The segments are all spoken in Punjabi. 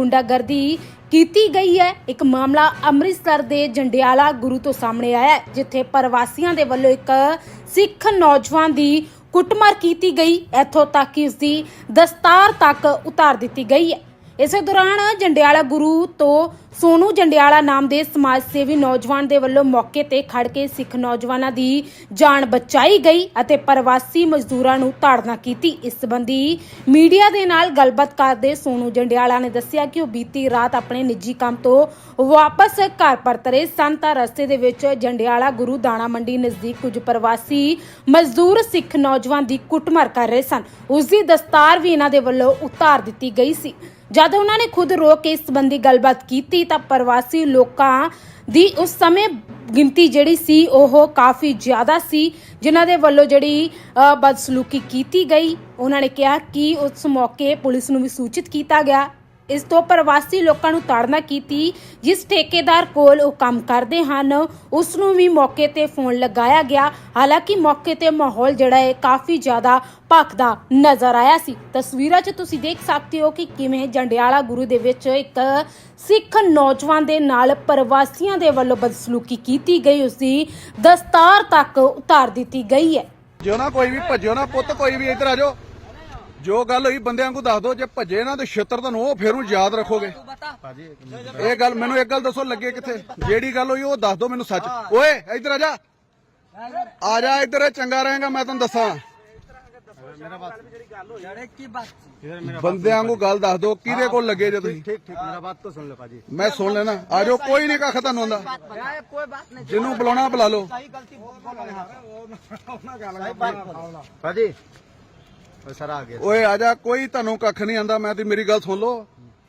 ਗੁੰਡਾਗਰਦੀ ਕੀਤੀ ਗਈ ਹੈ। ਇੱਕ ਮਾਮਲਾ ਅੰਮ੍ਰਿਤਸਰ ਦੇ ਜੰਡਿਆਲਾ ਗੁਰੂ ਤੋਂ ਸਾਹਮਣੇ ਆਇਆ ਹੈ, ਜਿੱਥੇ ਪ੍ਰਵਾਸੀਆਂ ਦੇ ਵੱਲੋਂ ਇੱਕ ਸਿੱਖ ਨੌਜਵਾਨ ਦੀ ਕੁੱਟਮਾਰ ਕੀਤੀ ਗਈ। ਇੱਥੋਂ ਤੱਕ ਕਿ ਉਸ ਦੀ ਦਸਤਾਰ ਤੱਕ ਉਤਾਰ ਦਿੱਤੀ ਗਈ ਹੈ। ਇਸੇ ਦੌਰਾਨ ਜੰਡਿਆਲਾ ਗੁਰੂ ਤੋਂ ਸੋਨੂ ਜੰਡਿਆਲਾ ਨਾਮ ਦੇ ਸਮਾਜ ਸੇਵੀ ਨੌਜਵਾਨ ਦੇ ਵੱਲੋਂ ਮੌਕੇ ਤੇ ਖੜ ਕੇ ਸਿੱਖ ਨੌਜਵਾਨਾਂ ਦੀ ਜਾਨ ਬਚਾਈ ਗਈ ਅਤੇ ਪ੍ਰਵਾਸੀ ਮਜ਼ਦੂਰਾਂ ਨੂੰ ਤਾੜਨਾ ਕੀਤੀ। ਇਸ ਸੰਬੰਧੀ ਮੀਡੀਆ ਦੇ ਨਾਲ ਗੱਲਬਾਤ ਕਰਦੇ ਸੋਨੂ ਜੰਡਿਆਲਾ ਨੇ ਦੱਸਿਆ ਕਿ ਉਹ ਬੀਤੀ ਰਾਤ ਆਪਣੇ ਨਿੱਜੀ ਕੰਮ ਤੋਂ ਵਾਪਸ ਘਰ ਪਰਤਰੇ ਸਨ। ਤਾਂ ਰਸਤੇ ਦੇ ਵਿੱਚ ਜੰਡਿਆਲਾ ਗੁਰੂ ਦਾਣਾ ਮੰਡੀ ਨਜ਼ਦੀਕ ਕੁਝ ਪ੍ਰਵਾਸੀ ਮਜ਼ਦੂਰ ਸਿੱਖ ਨੌਜਵਾਨ ਦੀ ਕੁੱਟਮਾਰ ਕਰ ਰਹੇ ਸਨ। ਉਸ ਦੀ ਦਸਤਾਰ ਵੀ ਇਹਨਾਂ ਦੇ ਵੱਲੋਂ ਉਤਾਰ ਦਿੱਤੀ ਗਈ ਸੀ। ਜਦ ਉਹਨਾਂ ਨੇ ਖੁਦ ਰੋਕ ਕੇ ਇਸ ਸੰਬੰਧੀ ਗੱਲਬਾਤ ਕੀਤੀ ਤਾਂ ਪ੍ਰਵਾਸੀ ਲੋਕਾਂ ਦੀ ਉਸ ਸਮੇਂ ਗਿਣਤੀ ਜਿਹੜੀ ਸੀ ਉਹ ਕਾਫੀ ਜ਼ਿਆਦਾ ਸੀ ਜਿਨ੍ਹਾਂ ਦੇ ਵੱਲੋਂ ਜਿਹੜੀ ਅ, ਬਦਸਲੂਕੀ ਕੀਤੀ ਗਈ। ਉਹਨਾਂ ਨੇ ਕਿਹਾ ਕਿ ਉਸ ਮੌਕੇ ਪੁਲਿਸ ਨੂੰ ਵੀ ਸੂਚਿਤ ਕੀਤਾ ਗਿਆ। ਇਸ ਤੋਂ ਪ੍ਰਵਾਸੀ ਲੋਕਾਂ ਨੂੰ ਤਾੜਨਾ ਕੀਤੀ, ਜਿਸ ਠੇਕੇਦਾਰ ਕੋਲ ਉਹ ਕੰਮ ਕਰਦੇ ਹਨ ਉਸ ਨੂੰ ਵੀ ਮੌਕੇ ਤੇ ਫੋਨ ਲਗਾਇਆ ਗਿਆ। ਹਾਲਾਂਕਿ ਮੌਕੇ ਤੇ ਮਾਹੌਲ ਜਿਹੜਾ ਹੈ, ਕਾਫੀ ਜ਼ਿਆਦਾ ਭਖਦਾ ਨਜ਼ਰ ਆਇਆ ਸੀ। ਤਸਵੀਰਾਂ 'ਚ ਤੁਸੀਂ ਦੇਖ ਸਕਦੇ ਹੋ ਕਿ ਕਿਵੇਂ ਜੰਡਿਆਲਾ ਗੁਰੂ ਦੇ ਵਿੱਚ ਇੱਕ ਸਿੱਖ ਨੌਜਵਾਨ ਦੇ ਨਾਲ ਪ੍ਰਵਾਸੀਆਂ ਦੇ ਵੱਲੋਂ ਬਦਸਲੂਕੀ ਕੀਤੀ ਗਈ, ਉਸ ਦੀ ਦਸਤਾਰ ਤੱਕ ਉਤਾਰ ਦਿੱਤੀ ਗਈ ਹੈ। ਜੋ ਨਾ, ਕੋਈ ਵੀ ਭੱਜਿਓ ਨਾ ਪੁੱਤ, ਕੋਈ ਵੀ ਇੱਧਰ ਆ ਜਾਓ। ਜੋ ਗੱਲ ਹੋਈ ਬੰਦਿਆਂ ਨੂੰ ਦੱਸ ਦਿਓ ਜੇ ਭੱਜੇ ਨਾ ਤੇ ਛਿੱਤਰ ਤੁਹਾਨੂੰ ਉਹ ਫਿਰ ਯਾਦ ਰੱਖੋਗੇ। ਇਹ ਗੱਲ ਮੈਨੂੰ ਇੱਕ ਗੱਲ ਦੱਸੋ ਲੱਗੇ ਕਿੱਥੇ? ਜਿਹੜੀ ਗੱਲ ਹੋਈ ਉਹ ਦੱਸ ਦਿਓ ਮੈਨੂੰ ਸੱਚ। ਓਏ ਇੱਧਰ ਆ ਜਾ। ਆ ਜਾ ਇੱਧਰ ਚੰਗਾ ਰਹੇਗਾ ਮੈਂ ਤੈਨੂੰ ਦੱਸਾਂ। ਬੰਦਿਆਂ ਨੂੰ ਗੱਲ ਦੱਸ ਦੋ ਕਿਹਦੇ ਕੋਲ ਲੱਗੇ ਜੇ ਤੁਸੀਂ? ਸੁਣ ਲਓ ਮੈਂ ਸੁਣ ਲੈਣਾ। ਆ ਜਾਓ ਕੋਈ ਨਹੀਂ ਕੱਖ ਤੁਹਾਨੂੰ ਆਉਂਦਾ। ਜਿਹਨੂੰ ਬੁਲਾਉਣਾ ਬੁਲਾ ਲਓ। गलती पाजी ओ, सर आ गया ਓਏ ਆ ਜਾ ਕੋਈ ਤੁਹਾਨੂੰ ਕੱਖ ਨਹੀਂ ਆਂਦਾ ਮੈਂ ਤੇ ਮੇਰੀ ਗੱਲ ਸੁਣ ਲਓ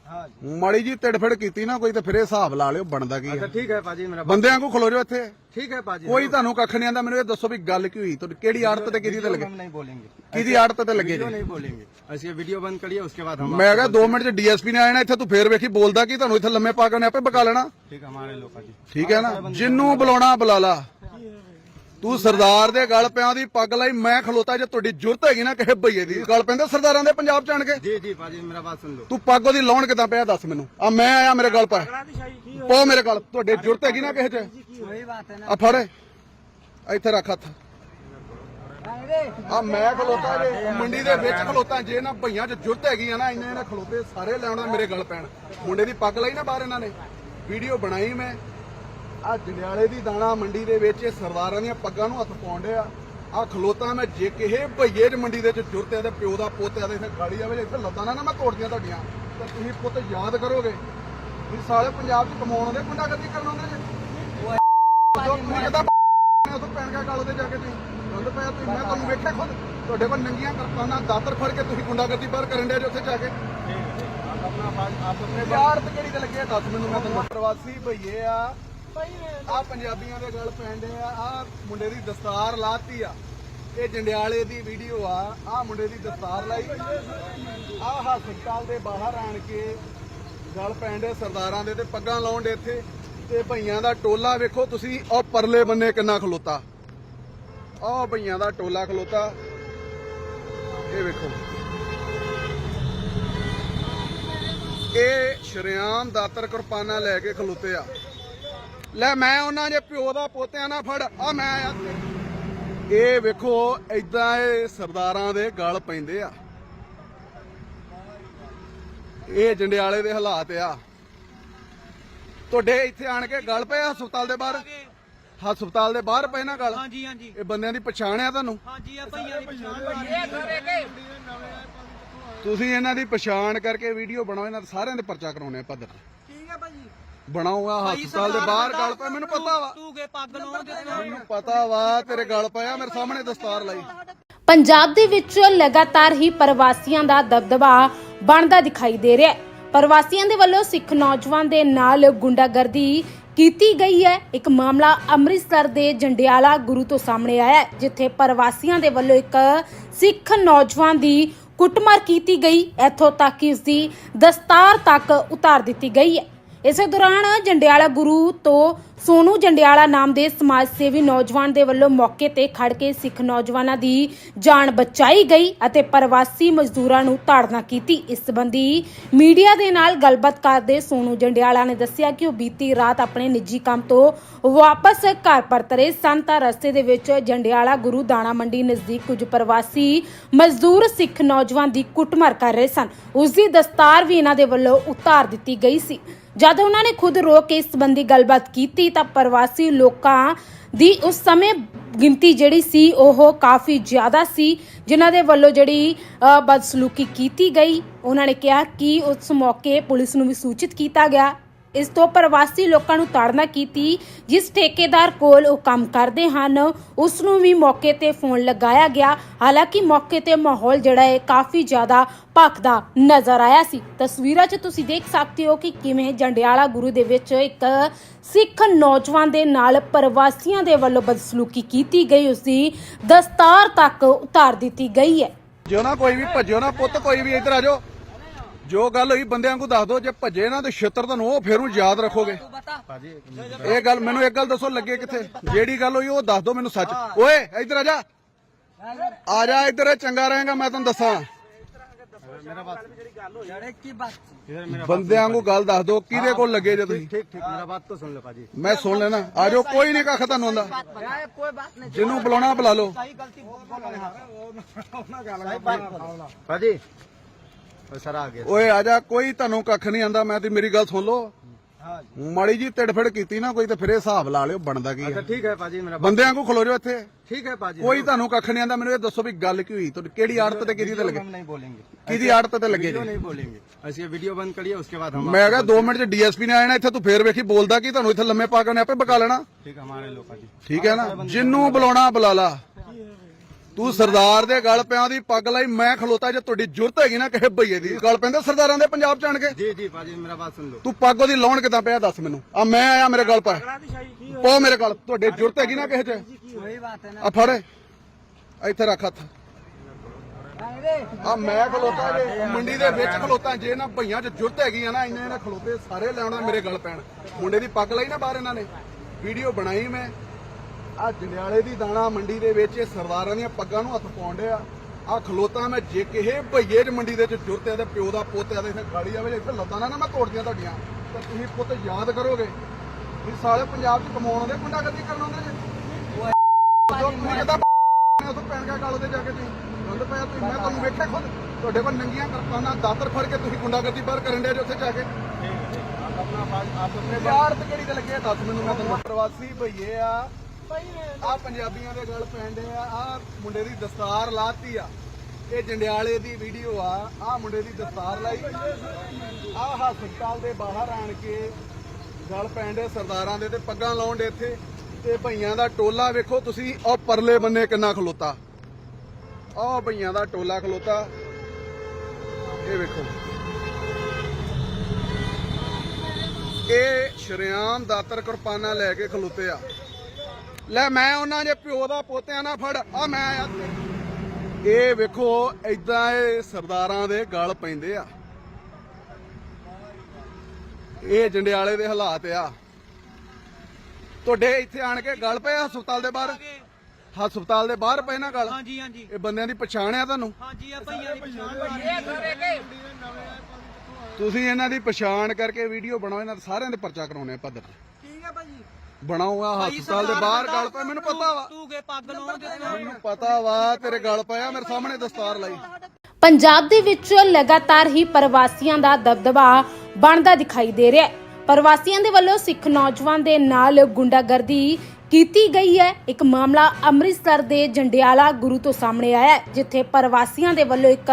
हाँ ਮਾੜੀ ਜੀ ਤਿੜਫੜ ਕੀਤੀ ਨਾ ਕੋਈ ਤੇ ਫਿਰ ਇਹ ਹਿਸਾਬ ਲਾ ਲਿਓ ਬਣਦਾ ਕੀ अच्छा ਹੈ ठीक है पाजी मेरा बात ਬੰਦਿਆਂ ਕੋ ਖਲੋ ਜਾਓ ਇੱਥੇ ठीक है पाजी ਕੋਈ ਤੁਹਾਨੂੰ ਕੱਖ ਨਹੀਂ ਆਂਦਾ ਮੈਨੂੰ ਇਹ ਦੱਸੋ ਵੀ ਗੱਲ ਕੀ ਹੋਈ ਤੁਹਾਡੀ ਕਿਹੜੀ ਆੜਤ ਤੇ ਕਿਹਦੀ ਤੇ ਲੱਗੇ हम नहीं बोलेंगे ਕਿਹਦੀ ਆੜਤ ਤੇ ਲੱਗੇ वीडियो ਜੀ नहीं बोलेंगे ऐसे वीडियो बंद करिए उसके बाद हम ਮੈਂ ਕਿਹਾ 2 ਮਿੰਟ ਚ ਡੀਐਸਪੀ ਨੇ ਆ ਜਾਣਾ ਇੱਥੇ ਤੂੰ ਫੇਰ ਵੇਖੀ ਬੋਲਦਾ ਕੀ ਤੁਹਾਨੂੰ ਇੱਥੇ ਲੰਮੇ ਪਾ ਕੇ ਉਹਨੇ ਆਪੇ ਬਕਾ ਲੈਣਾ ठीक है हमारे लोग पाजी ਠੀਕ ਹੈ ਨਾ ਜਿੰਨੂੰ ਬੁਲਾਉਣਾ ਬੁਲਾ ਲਾ ਤੂੰ ਸਰਦਾਰ ਦੇ ਗਲ ਪਿਆਂ ਦੀ ਪੱਗ ਲਾਈ ਮੈਂ ਖਲੋਤਾ ਜੇ ਤੁਹਾਡੀ ਜੁਰਤ ਹੈਗੀ ਨਾ ਕਿਸੇ ਭਈਏ ਦੀ। ਗੱਲ ਪੈਂਦੇ ਸਰਦਾਰਾਂ ਦੇ ਪੰਜਾਬ ਚ ਕੇ? ਜੀ ਜੀ ਬਾਜੀ ਮੇਰਾ ਬਾਤ ਸੁਣ ਲਓ। ਤੂੰ ਪੱਗ ਉਹਦੀ ਲਾਉਣ ਕਿਦਾਂ ਪਿਆ ਦੱਸ ਮੈਨੂੰ। ਆ ਮੈਂ ਆਇਆ ਮੇਰੇ ਗੱਲ ਪਾ। ਪਾ ਮੇਰੇ ਗੱਲ ਤੁਹਾਡੇ ਜੁਰਤ ਹੈਗੀ ਨਾ ਕਿਸੇ ਚ? ਹੋਈ? ਬਾਤ ਹੈ ਨਾ। ਆ ਫੜ। ਇੱਥੇ ਰੱਖ ਹੱਥ। ਆ ਮੈਂ ਖਲੋਤਾ ਜੇ ਮੰਡੀ ਦੇ ਵਿੱਚ ਖਲੋਤਾ ਜੇ ਨਾ ਭਈਆਂ ਚ ਜੁਰਤ ਹੈਗੀ ਆ ਨਾ ਇੰਨੇ ਇਹਨਾਂ ਖਲੋਤੇ ਸਾਰੇ ਲਿਆਉਣਾ ਮੇਰੇ ਗਲ ਪੈਣ। ਮੁੰਡੇ ਦੀ ਪੱਗ ਲਈ ਨਾ ਬਾਹਰ ਇਹਨਾਂ ਨੇ। ਵੀਡੀਓ ਬਣਾਈ ਮੈਂ। ਆ ਜੰਡਿਆਲੇ ਦੀ ਦਾਣਾ ਮੰਡੀ ਦੇ ਵਿੱਚ ਇਹ ਸਰਦਾਰਾਂ ਦੀਆਂ ਪੱਗਾਂ ਨੂੰ ਹੱਥ ਪਾਉਂਦੇ ਆ ਆ ਖਲੋਤਾ ਮੈਂ ਜੇ ਕਿਸੇ ਭਈਏ 'ਚ ਮੰਡੀ ਦੇ ਵਿੱਚ ਜੁਰਤ ਤੇ ਪਿਓ ਦਾ ਪੁੱਤ ਹੈ ਤੇ ਇੱਥੇ ਗਾੜੀ ਆਵੇ ਇੱਥੇ ਲੱਤਾਂ ਨਾ ਮੈਂ ਤੋੜਦੀਆਂ ਤੁਹਾਡੀਆਂ। ਤਾਂ ਤੁਸੀਂ ਪੁੱਤ ਯਾਦ ਕਰੋਗੇ ਤੁਸੀਂ ਸਾਰੇ ਪੰਜਾਬ 'ਚ ਕਮਾਉਣ ਦੇ ਗੁੰਡਾਗਰਦੀ ਕਰਨ ਆਉਂਦੇ ਜੇ ਜੋ ਤੁਸੀਂ ਕਿਦਾਂ ਮੈਂ ਉਥੋਂ ਪੈਣ ਗਿਆ ਗੱਲ ਤੇ ਜਾ ਕੇ ਤੁਸੀਂ ਗੰਦ ਪਿਆ ਤੁਸੀਂ ਮੈਂ ਤੁਹਾਨੂੰ ਵੇਖਿਆ ਖੁਦ। ਤੁਹਾਡੇ ਕੋਲ ਨੰਗੀਆਂ ਕਰਤਾਨਾਂ ਦਾਤਰ ਫੜ ਕੇ ਤੁਸੀਂ ਗੁੰਡਾਗਰਦੀ ਬਾਹਰ ਕਰਨ ਦੇ ਉੱਥੇ ਜਾ ਕੇ। ਆਪਣੇ ਯਾਰ ਤੇ ਕਿਹੜੀ ਤੇ ਲੱਗੇ ਦੱਸ ਮੈਨੂੰ ਮੈਂ ਤੁਹਾਨੂੰ ਪ੍ਰਵਾਸੀ ਭਈਏ ਆ। ਆ ਪੰਜਾਬੀਆਂ ਦੇ ਗੱਲ ਪੈਂਦੇ ਆ ਆ ਮੁੰਡੇ ਦੀ ਦਸਤਾਰ ਲਾਤੀ ਆ। ਇਹ ਜੰਡਿਆਲੇ ਦੀ ਵੀਡੀਓ ਆ ਆ ਮੁੰਡੇ ਦੀ ਦਸਤਾਰ ਲਾਈ। ਆ ਹਸਪਤਾਲ ਦੇ ਬਾਹਰ ਆਣ ਕੇ ਗੱਲ ਪੈਂਦੇ ਸਰਦਾਰਾਂ ਦੇ ਤੇ ਪੱਗਾਂ ਲਾਉਣ ਦੇ ਇੱਥੇ। ਤੇ ਭਈਆਂ ਦਾ ਟੋਲਾ ਵੇਖੋ ਤੁਸੀਂ ਉਹ ਪਰਲੇ ਬੰਨੇ ਕਿੰਨਾ ਖਲੋਤਾ। ਆਹ ਭਈਆਂ ਦਾ ਟੋਲਾ ਖਲੋਤਾ। ਇਹ ਵੇਖੋ। ਇਹ ਸ਼ਰਿਆਮ ਦਾਤਰ ਕਿਰਪਾਨਾਂ ਲੈ ਕੇ ਖਲੋਤੇ ਆ। ਲੈ ਮੈਂ ਉਹਨਾਂ ਦੇ ਪਿਓ ਦਾ ਪੋਤਿਆਂ ਨਾਲ ਫੜ ਆ ਮੈਂ ਆਇਆ ਇਹ ਵੇਖੋ ਐਦਾਂ ਇਹ ਸਰਦਾਰਾਂ ਦੇ ਗਲ ਪੈਂਦੇ ਆ। ਇਹ ਜੰਡਿਆਲੇ ਦੇ ਹਾਲਾਤ ਆ। ਤੁਹਾਡੇ ਇੱਥੇ ਆਣ ਕੇ ਗਲ ਪਏ ਆ ਹਸਪਤਾਲ ਦੇ ਬਾਹਰ? ਹਸਪਤਾਲ ਦੇ ਬਾਹਰ ਪਏ ਨਾ ਗਲ? ਹਾਂਜੀ ਹਾਂਜੀ। ਇਹ ਬੰਦਿਆਂ ਦੀ ਪਛਾਣ ਆ ਤੁਹਾਨੂੰ? ਹਾਂਜੀ ਆ ਭਈਆਂ ਦੀ ਪਛਾਣ ਤੁਸੀਂ ਇਹਨਾਂ ਦੀ ਪਛਾਣ ਕਰਕੇ ਵੀਡੀਓ ਬਣਾਓ ਇਹਨਾਂ ਦੇ ਸਾਰਿਆਂ ਦੇ ਪਰਚਾ ਕਰਾਉਣੇ ਆ ਪੱਧਰ। ਠੀਕ ਹੈ ਭਾਜੀ। ਬਣਾਓ ਆ ਹਸਪਤਾਲ ਦੇ ਬਾਹਰ ਗਲ ਪਏ ਮੈਨੂੰ ਪਤਾ ਵਾ। ਤੂੰ ਕੇ ਪੱਗ ਲਾਉਣ ਦੇ ਮੈਨੂੰ ਪਤਾ ਵਾ ਤੇਰੇ ਗਲ ਪਿਆ ਮੇਰੇ ਸਾਹਮਣੇ ਦਸਤਾਰ ਲਾਈ। ਪੰਜਾਬ ਦੇ ਵਿੱਚ ਲਗਾਤਾਰ ਹੀ ਪ੍ਰਵਾਸੀਆਂ ਦਾ ਦਬਦਬਾ ਬਣਦਾ ਦਿਖਾਈ ਦੇ ਰਿਹਾ ਹੈ। ਪ੍ਰਵਾਸੀਆਂ ਦੇ ਵੱਲੋਂ ਸਿੱਖ ਨੌਜਵਾਨ ਦੇ ਨਾਲ ਗੁੰਡਾਗਰਦੀ ਕੀਤੀ ਗਈ ਹੈ। ਇੱਕ ਮਾਮਲਾ ਅੰਮ੍ਰਿਤਸਰ ਦੇ ਜੰਡਿਆਲਾ ਗੁਰੂ ਤੋਂ ਸਾਹਮਣੇ ਆਇਆ ਹੈ ਜਿੱਥੇ ਪ੍ਰਵਾਸੀਆਂ ਦੇ ਵੱਲੋਂ ਇੱਕ ਸਿੱਖ ਨੌਜਵਾਨ ਦੀ ਕੁੱਟਮਾਰ ਕੀਤੀ ਗਈ। ਇੱਥੋਂ ਤੱਕ ਕਿ ਉਸ ਦੀ ਦਸਤਾਰ ਤੱਕ ਉਤਾਰ ਦਿੱਤੀ ਗਈ ਹੈ। ਇਸੇ ਦੌਰਾਨ ਜੰਡਿਆਲਾ ਗੁਰੂ ਤੋਂ ਸੋਨੂ ਜੰਡਿਆਲਾ ਨਾਮ ਦੇ ਸਮਾਜ ਸੇਵੀ ਨੌਜਵਾਨ ਦੇ ਵੱਲੋਂ ਮੌਕੇ ਤੇ ਖੜ ਕੇ ਸਿੱਖ ਨੌਜਵਾਨਾਂ ਦੀ ਜਾਨ ਬਚਾਈ ਗਈ ਅਤੇ ਪ੍ਰਵਾਸੀ ਮਜ਼ਦੂਰਾਂ ਨੂੰ ਤਾੜਨਾ ਕੀਤੀ। ਇਸ ਸੰਬੰਧੀ ਮੀਡੀਆ ਦੇ ਨਾਲ ਗੱਲਬਾਤ ਕਰਦੇ ਸੋਨੂ ਜੰਡਿਆਲਾ ਨੇ ਦੱਸਿਆ ਕਿ ਉਹ ਬੀਤੀ ਰਾਤ ਆਪਣੇ ਨਿੱਜੀ ਕੰਮ ਤੋਂ ਵਾਪਸ ਘਰ ਪਰਤ ਰਹੇ ਸਨ। ਤਾਂ ਰਸਤੇ ਦੇ ਵਿੱਚ ਜੰਡਿਆਲਾ ਗੁਰੂ ਦਾਣਾ ਮੰਡੀ ਨਜ਼ਦੀਕ ਕੁਝ ਪ੍ਰਵਾਸੀ ਮਜ਼ਦੂਰ ਸਿੱਖ ਨੌਜਵਾਨ ਦੀ ਕੁੱਟਮਾਰ ਕਰ ਰਹੇ ਸਨ। ਉਸ ਦੀ ਦਸਤਾਰ ਵੀ ਇਹਨਾਂ ਦੇ ਵੱਲੋਂ ਉਤਾਰ ਦਿੱਤੀ ਗਈ ਸੀ। ਜਦ ਉਹਨਾਂ ਨੇ ਖੁਦ ਰੋ ਕੇ ਇਸ ਸੰਬੰਧੀ ਗੱਲਬਾਤ ਕੀਤੀ ਤਾਂ ਪ੍ਰਵਾਸੀ ਲੋਕਾਂ ਦੀ ਉਸ ਸਮੇਂ ਗਿਣਤੀ ਜਿਹੜੀ ਸੀ ਉਹ ਕਾਫੀ ਜ਼ਿਆਦਾ ਸੀ ਜਿਨ੍ਹਾਂ ਦੇ ਵੱਲੋਂ ਜਿਹੜੀ ਅ, ਬਦਸਲੂਕੀ ਕੀਤੀ ਗਈ। ਉਹਨਾਂ ਨੇ ਕਿਹਾ ਕਿ ਉਸ ਮੌਕੇ ਪੁਲਿਸ ਨੂੰ ਵੀ ਸੂਚਿਤ ਕੀਤਾ ਗਿਆ। ਇਸ ਤੋਂ ਪ੍ਰਵਾਸੀ ਲੋਕਾਂ ਨੂੰ ਤਾੜਨਾ ਕੀਤੀ, ਜਿਸ ਠੇਕੇਦਾਰ ਕੋਲ ਉਹ ਕੰਮ ਕਰਦੇ ਹਨ, ਉਸ ਨੂੰ ਵੀ ਮੌਕੇ ਤੇ ਫੋਨ ਲਗਾਇਆ ਗਿਆ। ਹਾਲਾਂਕਿ ਮੌਕੇ ਤੇ ਮਾਹੌਲ ਜਿਹੜਾ ਹੈ, ਕਾਫੀ ਜ਼ਿਆਦਾ ਭਖਦਾ ਨਜ਼ਰ ਆਇਆ ਸੀ। ਤਸਵੀਰਾਂ 'ਚ ਤੁਸੀਂ ਦੇਖ ਸਕਦੇ ਹੋ ਕਿ ਕਿਵੇਂ ਜੰਡਿਆਲਾ ਗੁਰੂ ਦੇ ਵਿੱਚ ਇੱਕ ਸਿੱਖ ਨੌਜਵਾਨ ਦੇ ਨਾਲ ਪ੍ਰਵਾਸੀਆਂ ਦੇ ਵੱਲੋਂ ਬਦਸਲੂਕੀ ਕੀਤੀ ਗਈ, ਉਸ ਦੀ ਦਸਤਾਰ ਤੱਕ ਉਤਾਰ ਦਿੱਤੀ ਗਈ ਹੈ। ਜਿਓ ਨਾ ਕੋਈ ਵੀ ਭੱਜਿਓ ਨਾ ਪੁੱਤ, ਕੋਈ ਵੀ ਇੱਧਰ ਆ ਜਾਓ। ਜੋ ਗੱਲ ਹੋਈ ਬੰਦਿਆਂ ਨੂੰ ਦੱਸ ਦਿਓ ਜੇ ਭੱਜੇ ਨਾ ਤੇ ਛਿੱਤਰ ਤੁਹਾਨੂੰ ਉਹ ਫੇਰੂ ਯਾਦ ਰੱਖੋਗੇ। ਇਹ ਗੱਲ ਮੈਨੂੰ ਇੱਕ ਗੱਲ ਦੱਸੋ ਲੱਗੇ ਕਿੱਥੇ? ਜਿਹੜੀ ਗੱਲ ਹੋਈ ਉਹ ਦੱਸ ਦਿਓ ਮੈਨੂੰ ਸੱਚ। ਓਏ ਇੱਧਰ ਆ ਜਾ। ਆ ਜਾ ਇੱਧਰ ਚੰਗਾ ਰਹੇਗਾ ਮੈਂ ਤੁਹਾਨੂੰ ਦੱਸਾਂ। ਬੰਦਿਆਂ ਨੂੰ ਗੱਲ ਦੱਸ ਦੋ ਕਿਹਦੇ ਕੋਲ ਲੱਗੇ ਜੇ ਤੁਸੀਂ? ਸੁਣ ਲਓ ਮੈਂ ਸੁਣ ਲੈਣਾ। ਆਜੋ ਕੋਈ ਨਹੀਂ ਕੱਖ ਤੁਹਾਨੂੰ ਆਂਦਾ ਜਿਹਨੂੰ ਬੁਲਾਉਣਾ ਬੁਲਾ ਲਓ। ਓਏ ਆ ਜਾ ਕੋਈ ਤੁਹਾਨੂੰ ਕੱਖ ਨਹੀਂ ਆਂਦਾ ਮੈਂ ਤੇ ਮੇਰੀ ਗੱਲ ਸੁਣ ਲਓ। ਹਾਂ ਜੀ। ਮਾੜੀ ਜੀ ਕੀਤੀ ਨਾ ਕੋਈ ਤੇ ਫਿਰ ਇਹ ਹਿਸਾਬ ਲਾ ਲਿਓ ਬਣਦਾ ਕੀ ਅੱਛਾ ਠੀਕ ਹੈ ਪਾਜੀ ਮੇਰਾ ਬੰਦਿਆਂ ਕੋ ਖਲੋ ਜਾਓ ਇੱਥੇ। ਠੀਕ ਹੈ ਪਾਜੀ ਕੋਈ ਤੁਹਾਨੂੰ ਕੱਖ ਨਹੀਂ ਆਂਦਾ ਮੈਨੂੰ ਇਹ ਦੱਸੋ ਵੀ ਗੱਲ ਕੀ ਹੋਈ ਤੁਹਾਡੀ ਕਿਹੜੀ ਆੜਤ ਤੇ ਕਿਹਦੀ ਤੇ ਲੱਗੇ? ਕਿਹਦੀ ਆੜਤ ਤੇ ਲੱਗੇ ਜੀ? ਨਹੀਂ ਬੋਲेंगे ਅਸੀਂ ਵੀਡੀਓ ਬੰਦ ਕਰੀਏ ਉਸਕੇ ਬਾਅਦ ਮੈਂ ਕਿਹਾ 2 ਮਿੰਟ ਚ ਡੀਐਸਪੀ ਨੇ ਆਣਾ ਇੱਥੇ ਤੂੰ ਫੇਰ ਵੇਖੀ ਬੋਲਦਾ ਤੁਹਾਨੂੰ ਇੱਥੇ ਲੰਮੇ ਪਾ ਕੇ ਆਪੇ ਬਕਾ ਲੈਣਾ। ਠੀਕ ਹੈ ਨਾ? ਜਿੰਨੂੰ ਬੁਲਾਉਣਾ ਬੁਲਾ ਤੂੰ ਸਰਦਾਰ ਦੇ ਗਲ ਪਿਆਂ ਦੀ ਪੱਗ ਲਾਈ ਮੈਂ ਖਲੋਤਾ ਜੇ ਤੁਹਾਡੀ ਜੁਰਤ ਹੈਗੀ ਨਾ ਕਿਸੇ ਭਈਏ ਦੀ। ਗਲ ਪੈਂਦਾ ਸਰਦਾਰਾਂ ਦੇ ਪੰਜਾਬ ਚ ਕੇ? ਜੀ ਜੀ ਬਾਜੀ ਮੇਰਾ ਬਾਤ ਸੁਣ ਲਓ। ਤੂੰ ਪੱਗ ਉਹਦੀ ਲਾਉਣ ਕਿਦਾਂ ਪਿਆ ਦੱਸ ਮੈਨੂੰ? ਆ ਮੈਂ ਆਇਆ ਮੇਰੇ ਗਲ ਪਾ ਪਾ ਮੇਰੇ ਗਲ। ਤੁਹਾਡੇ ਜੁਰਤ ਹੈਗੀ ਨਾ ਕਿਸੇ ਚ? ਉਹੀ ਬਾਤ ਹੈ ਨਾ। ਆ ਫੜ ਇੱਥੇ ਰੱਖ ਹੱਥ। ਆ ਮੈਂ ਖਲੋਤਾ ਜੇ ਮੰਡੀ ਦੇ ਵਿੱਚ ਖਲੋਤਾ ਜੇ ਨਾ ਭਈਆਂ ਚ ਜੁਰਤ ਹੈਗੀ ਆ ਨਾ ਇੰਨੇ ਨੇ ਖਲੋਤੇ ਸਾਰੇ ਲੈਣਾ ਮੇਰੇ ਗਲ ਪੈਣ। ਮੁੰਡੇ ਦੀ ਪੱਗ ਲਈ ਨਾ ਬਾਹਰ ਇਹਨਾਂ ਨੇ। ਵੀਡੀਓ ਬਣਾਈ ਮੈਂ। ਆ ਜੰਡਿਆਲੇ ਦੀ ਦਾਣਾ ਮੰਡੀ ਦੇ ਵਿੱਚ ਇਹ ਸਰਦਾਰਾਂ ਦੀਆਂ ਪੱਗਾਂ ਨੂੰ ਹੱਥ ਪਾਉਂਦੇ ਆ ਆ ਖਲੋਤਾ ਮੈਂ ਜੇ ਕਿਸੇ ਭਈਏ ਚ ਮੰਡੀ ਦੇ ਚ ਜੁਰਤ ਤੇ ਪਿਓ ਦਾ ਪੁੱਤ ਹੈ ਤੇ ਇੱਥੇ ਗਾੜੀ ਆਵੇ ਇੱਥੇ ਲੱਤਾਂ ਨਾ ਮੈਂ ਤੋੜਦੀਆਂ ਤੁਹਾਡੀਆਂ। ਤਾਂ ਤੁਸੀਂ ਪੁੱਤ ਯਾਦ ਕਰੋਗੇ ਵੀ ਸਾਲੇ ਪੰਜਾਬ ਚ ਕਮਾਉਣ ਆਉਂਦੇ ਗੁੰਡਾਗਰਦੀ ਕਰਨ ਆਉਂਦੇ ਜੇ ਉਹ ਪੈਣ ਗਿਆ ਗੱਲ ਤੇ ਜਾ ਕੇ ਤੁਸੀਂ ਗੰਦ ਪਿਆ ਤੁਸੀਂ ਮੈਂ ਤੁਹਾਨੂੰ ਵੇਖਿਆ ਖੁਦ। ਤੁਹਾਡੇ ਕੋਲ ਨੰਗੀਆਂ ਕਰਪਾਨਾਂ ਦਾਤਰ ਫੜ ਕੇ ਤੁਸੀਂ ਗੁੰਡਾਗਰਦੀ ਬਾਹਰ ਕਰਨ ਦੇ ਉੱਥੇ ਜਾ ਕੇ। ਆਪਣੇ ਬਾਹਰ ਤੇ ਕਿਹੜੀ ਤੇ ਲੱਗੇ? ਦੱਸ ਮੈਨੂੰ ਮੈਂ ਤੁਹਾਨੂੰ ਪ੍ਰਵਾਸੀ ਭਈਏ ਆ। ਆ ਪੰਜਾਬੀਆਂ ਦੇ ਗੱਲ ਪੈਂਦੇ ਆ ਆ ਮੁੰਡੇ ਦੀ ਦਸਤਾਰ ਲਾਤੀ ਆ। ਇਹ ਜੰਡਿਆਲੇ ਦੀ ਵੀਡੀਓ ਆ ਆ ਮੁੰਡੇ ਦੀ ਦਸਤਾਰ ਲਾਈ। ਆ ਹਸਪਤਾਲ ਦੇ ਬਾਹਰ ਆਣ ਕੇ ਗੱਲ ਪੈਂਦੇ ਸਰਦਾਰਾਂ ਦੇ ਤੇ ਪੱਗਾਂ ਲਾਉਣ ਦੇ ਇੱਥੇ। ਤੇ ਭਈਆਂ ਦਾ ਟੋਲਾ ਵੇਖੋ ਤੁਸੀਂ ਉਹ ਪਰਲੇ ਬੰਨੇ ਕਿੰਨਾ ਖਲੋਤਾ। ਉਹ ਭਈਆਂ ਦਾ ਟੋਲਾ ਖਲੋਤਾ। ਇਹ ਵੇਖੋ। ਇਹ ਸ਼ਰਿਆਮ ਦਾਤਰ ਕਿਰਪਾਨਾਂ ਲੈ ਕੇ ਖਲੋਤੇ ਆ। ਲੈ ਮੈਂ ਉਹਨਾਂ ਦੇ ਪਿਓ ਦਾ ਪੋਤਿਆਂ ਨਾਲ ਫੜ ਆ ਮੈਂ ਇਹ ਵੇਖੋ ਐਦਾਂ ਇਹ ਸਰਦਾਰਾਂ ਦੇ ਗਲ ਪੈਂਦੇ ਆ। ਇਹ ਜੰਡਿਆਲੇ ਦੇ ਹਾਲਾਤ ਆ। ਤੁਹਾਡੇ ਇੱਥੇ ਆਣ ਕੇ ਗਲ ਪਏ ਹਸਪਤਾਲ ਦੇ ਬਾਹਰ? ਹਸਪਤਾਲ ਦੇ ਬਾਹਰ ਪਏ ਨਾ ਗਲ? ਹਾਂਜੀ ਹਾਂਜੀ। ਇਹ ਬੰਦਿਆਂ ਦੀ ਪਛਾਣ ਆ ਤੁਹਾਨੂੰ? ਹਾਂਜੀ ਆ ਭਈਆਂ ਦੀ ਪਛਾਣ ਤੁਸੀਂ ਇਹਨਾਂ ਦੀ ਪਛਾਣ ਕਰਕੇ ਵੀਡੀਓ ਬਣਾਓ ਇਹਨਾਂ ਦੇ ਸਾਰਿਆਂ ਦੇ ਪਰਚਾ ਕਰਾਉਣੇ ਆ ਪੱਧਰ ਤੇ। ਠੀਕ ਹੈ ਭਾਜੀ। ਬਣਾਓ ਆ ਹਸਪਤਾਲ ਦੇ ਬਾਹਰ ਗਲ ਪਏ ਮੈਨੂੰ ਪਤਾ ਵਾ। ਤੂੰ ਕੇ ਪੱਗ ਲਾਉਣ ਦੇ ਮੈਨੂੰ ਪਤਾ ਵਾ ਤੇਰੇ ਗਲ ਪਿਆ ਮੇਰੇ ਸਾਹਮਣੇ ਦਸਤਾਰ ਲਾਈ। ਪੰਜਾਬ ਦੇ ਵਿੱਚ ਲਗਾਤਾਰ ਹੀ ਪ੍ਰਵਾਸੀਆਂ ਦਾ ਦਬਦਬਾ ਬਣਦਾ ਦਿਖਾਈ ਦੇ ਰਿਹਾ ਹੈ। ਪ੍ਰਵਾਸੀਆਂ ਦੇ ਵੱਲੋਂ ਸਿੱਖ ਨੌਜਵਾਨ ਦੇ ਨਾਲ ਗੁੰਡਾਗਰਦੀ ਕੀਤੀ ਗਈ ਹੈ। ਇੱਕ ਮਾਮਲਾ ਅੰਮ੍ਰਿਤਸਰ ਦੇ ਜੰਡਿਆਲਾ ਗੁਰੂ ਤੋਂ ਸਾਹਮਣੇ ਆਇਆ ਹੈ ਜਿੱਥੇ ਪ੍ਰਵਾਸੀਆਂ ਦੇ ਵੱਲੋਂ ਇੱਕ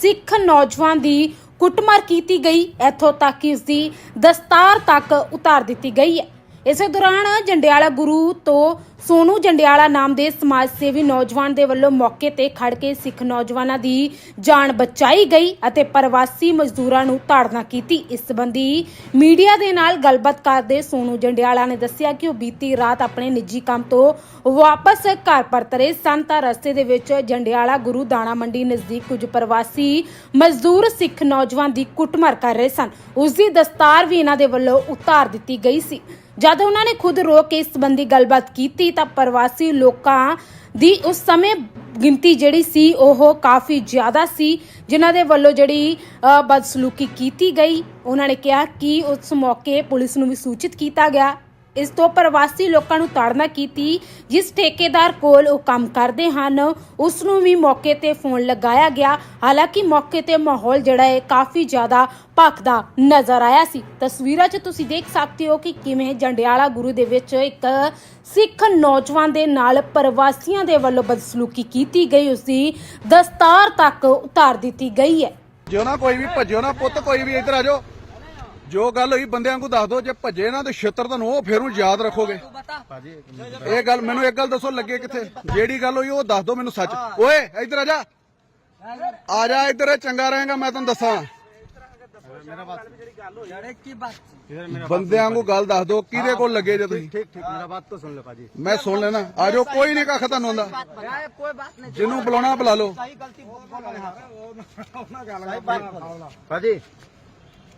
ਸਿੱਖ ਨੌਜਵਾਨ ਦੀ ਕੁੱਟਮਾਰ ਕੀਤੀ ਗਈ। ਇੱਥੋਂ ਤੱਕ ਕਿ ਉਸ ਦੀ ਦਸਤਾਰ ਤੱਕ ਉਤਾਰ ਦਿੱਤੀ ਗਈ ਹੈ। ਇਸੇ ਦੌਰਾਨ ਜੰਡਿਆਲਾ ਗੁਰੂ ਤੋਂ ਸੋਨੂ ਜੰਡਿਆਲਾ ਨਾਮ ਦੇ ਸਮਾਜ ਸੇਵੀ ਨੌਜਵਾਨ ਦੇ ਵੱਲੋਂ ਮੌਕੇ ਤੇ ਖੜ ਕੇ ਸਿੱਖ ਨੌਜਵਾਨਾਂ ਦੀ ਜਾਨ ਬਚਾਈ ਗਈ ਅਤੇ ਪ੍ਰਵਾਸੀ ਮਜ਼ਦੂਰਾਂ ਨੂੰ ਤਾੜਨਾ ਕੀਤੀ। ਇਸ ਸੰਬੰਧੀ ਮੀਡੀਆ ਦੇ ਨਾਲ ਗੱਲਬਾਤ ਕਰਦੇ ਸੋਨੂ ਜੰਡਿਆਲਾ ਨੇ ਦੱਸਿਆ ਕਿ ਉਹ ਬੀਤੀ ਰਾਤ ਆਪਣੇ ਨਿੱਜੀ ਕੰਮ ਤੋਂ ਵਾਪਸ ਘਰ ਪਰਤਰੇ ਸਨ। ਤਾਂ ਰਸਤੇ ਦੇ ਵਿੱਚ ਜੰਡਿਆਲਾ ਗੁਰੂ ਦਾਣਾ ਮੰਡੀ ਨਜ਼ਦੀਕ ਕੁਝ ਪ੍ਰਵਾਸੀ ਮਜ਼ਦੂਰ ਸਿੱਖ ਨੌਜਵਾਨ ਦੀ ਕੁੱਟਮਾਰ ਕਰ ਰਹੇ ਸਨ। ਉਸ ਦੀ ਦਸਤਾਰ ਵੀ ਇਹਨਾਂ ਦੇ ਵੱਲੋਂ ਉਤਾਰ ਦਿੱਤੀ ਗਈ ਸੀ। ਜਦ ਉਹਨਾਂ ਨੇ ਖੁਦ ਰੋਕ ਕੇ ਇਸ ਸੰਬੰਧੀ ਗੱਲਬਾਤ ਕੀਤੀ ਤਾਂ ਪ੍ਰਵਾਸੀ ਲੋਕਾਂ ਦੀ ਉਸ ਸਮੇਂ ਗਿਣਤੀ ਜਿਹੜੀ ਸੀ ਉਹ ਕਾਫੀ ਜ਼ਿਆਦਾ ਸੀ, ਜਿਨ੍ਹਾਂ ਦੇ ਵੱਲੋਂ ਜਿਹੜੀ ਬਦਸਲੂਕੀ ਕੀਤੀ ਗਈ। ਉਹਨਾਂ ਨੇ ਕਿਹਾ ਕਿ ਉਸ ਮੌਕੇ ਪੁਲਿਸ ਨੂੰ ਵੀ ਸੂਚਿਤ ਕੀਤਾ ਗਿਆ। ਇਸ ਤੋਂ ਪ੍ਰਵਾਸੀ ਲੋਕਾਂ ਨੂੰ ਤਾੜਨਾ ਕੀਤੀ, ਜਿਸ ਠੇਕੇਦਾਰ ਕੋਲ ਉਹ ਕੰਮ ਕਰਦੇ ਹਨ ਉਸ ਨੂੰ ਵੀ ਮੌਕੇ ਤੇ ਫੋਨ ਲਗਾਇਆ ਗਿਆ। ਹਾਲਾਂਕਿ ਮੌਕੇ ਤੇ ਮਾਹੌਲ ਜਿਹੜਾ ਹੈ, ਕਾਫੀ ਜ਼ਿਆਦਾ ਭਖਦਾ ਨਜ਼ਰ ਆਇਆ ਸੀ। ਤਸਵੀਰਾਂ 'ਚ ਤੁਸੀਂ ਦੇਖ ਸਕਦੇ ਹੋ ਕਿ ਕਿਵੇਂ ਜੰਡਿਆਲਾ ਗੁਰੂ ਦੇ ਵਿੱਚ ਇੱਕ ਸਿੱਖ ਨੌਜਵਾਨ ਦੇ ਨਾਲ ਪ੍ਰਵਾਸੀਆਂ ਦੇ ਵੱਲੋਂ ਬਦਸਲੂਕੀ ਕੀਤੀ ਗਈ ਉਸ ਦੀ ਦਸਤਾਰ ਤੱਕ ਉਤਾਰ ਦਿੱਤੀ ਗਈ ਹੈ। ਜੋ ਨਾ ਕੋਈ ਵੀ, ਭੱਜਿਓ ਨਾ ਪੁੱਤ, ਕੋਈ ਵੀ ਇੱਧਰ ਆ ਜਾਓ। ਜੋ ਗੱਲ ਹੋਈ ਬੰਦਿਆਂ ਨੂੰ ਦੱਸ ਦਿਓ ਜੇ ਭੱਜੇ ਨਾ ਤੇ ਛਿੱਤਰ ਤੁਹਾਨੂੰ ਉਹ ਫਿਰ ਯਾਦ ਰੱਖੋਗੇ। ਇਹ ਗੱਲ ਮੈਨੂੰ ਇੱਕ ਗੱਲ ਦੱਸੋ ਲੱਗੇ ਕਿੱਥੇ? ਜਿਹੜੀ ਗੱਲ ਹੋਈ ਉਹ ਦੱਸ ਦਿਓ ਮੈਨੂੰ ਸੱਚ। ਓਏ ਇੱਧਰ ਆ ਜਾ। ਆ ਜਾ ਇੱਧਰ ਚੰਗਾ ਰਹੇਗਾ ਮੈਂ ਤੈਨੂੰ ਦੱਸਾਂ। ਬੰਦਿਆਂ ਨੂੰ ਗੱਲ ਦੱਸ ਦੋ ਕਿਹਦੇ ਕੋਲ ਲੱਗੇ ਜੇ ਤੁਸੀਂ? ਸੁਣ ਲੈ ਮੈਂ ਸੁਣ ਲੈਣਾ। ਆਜੋ ਕੋਈ ਨਹੀਂ ਕੱਖ ਤੁਹਾਨੂੰ ਆਉਂਦਾ। ਜਿਹਨੂੰ ਬੁਲਾਉਣਾ ਬੁਲਾ ਲਓ।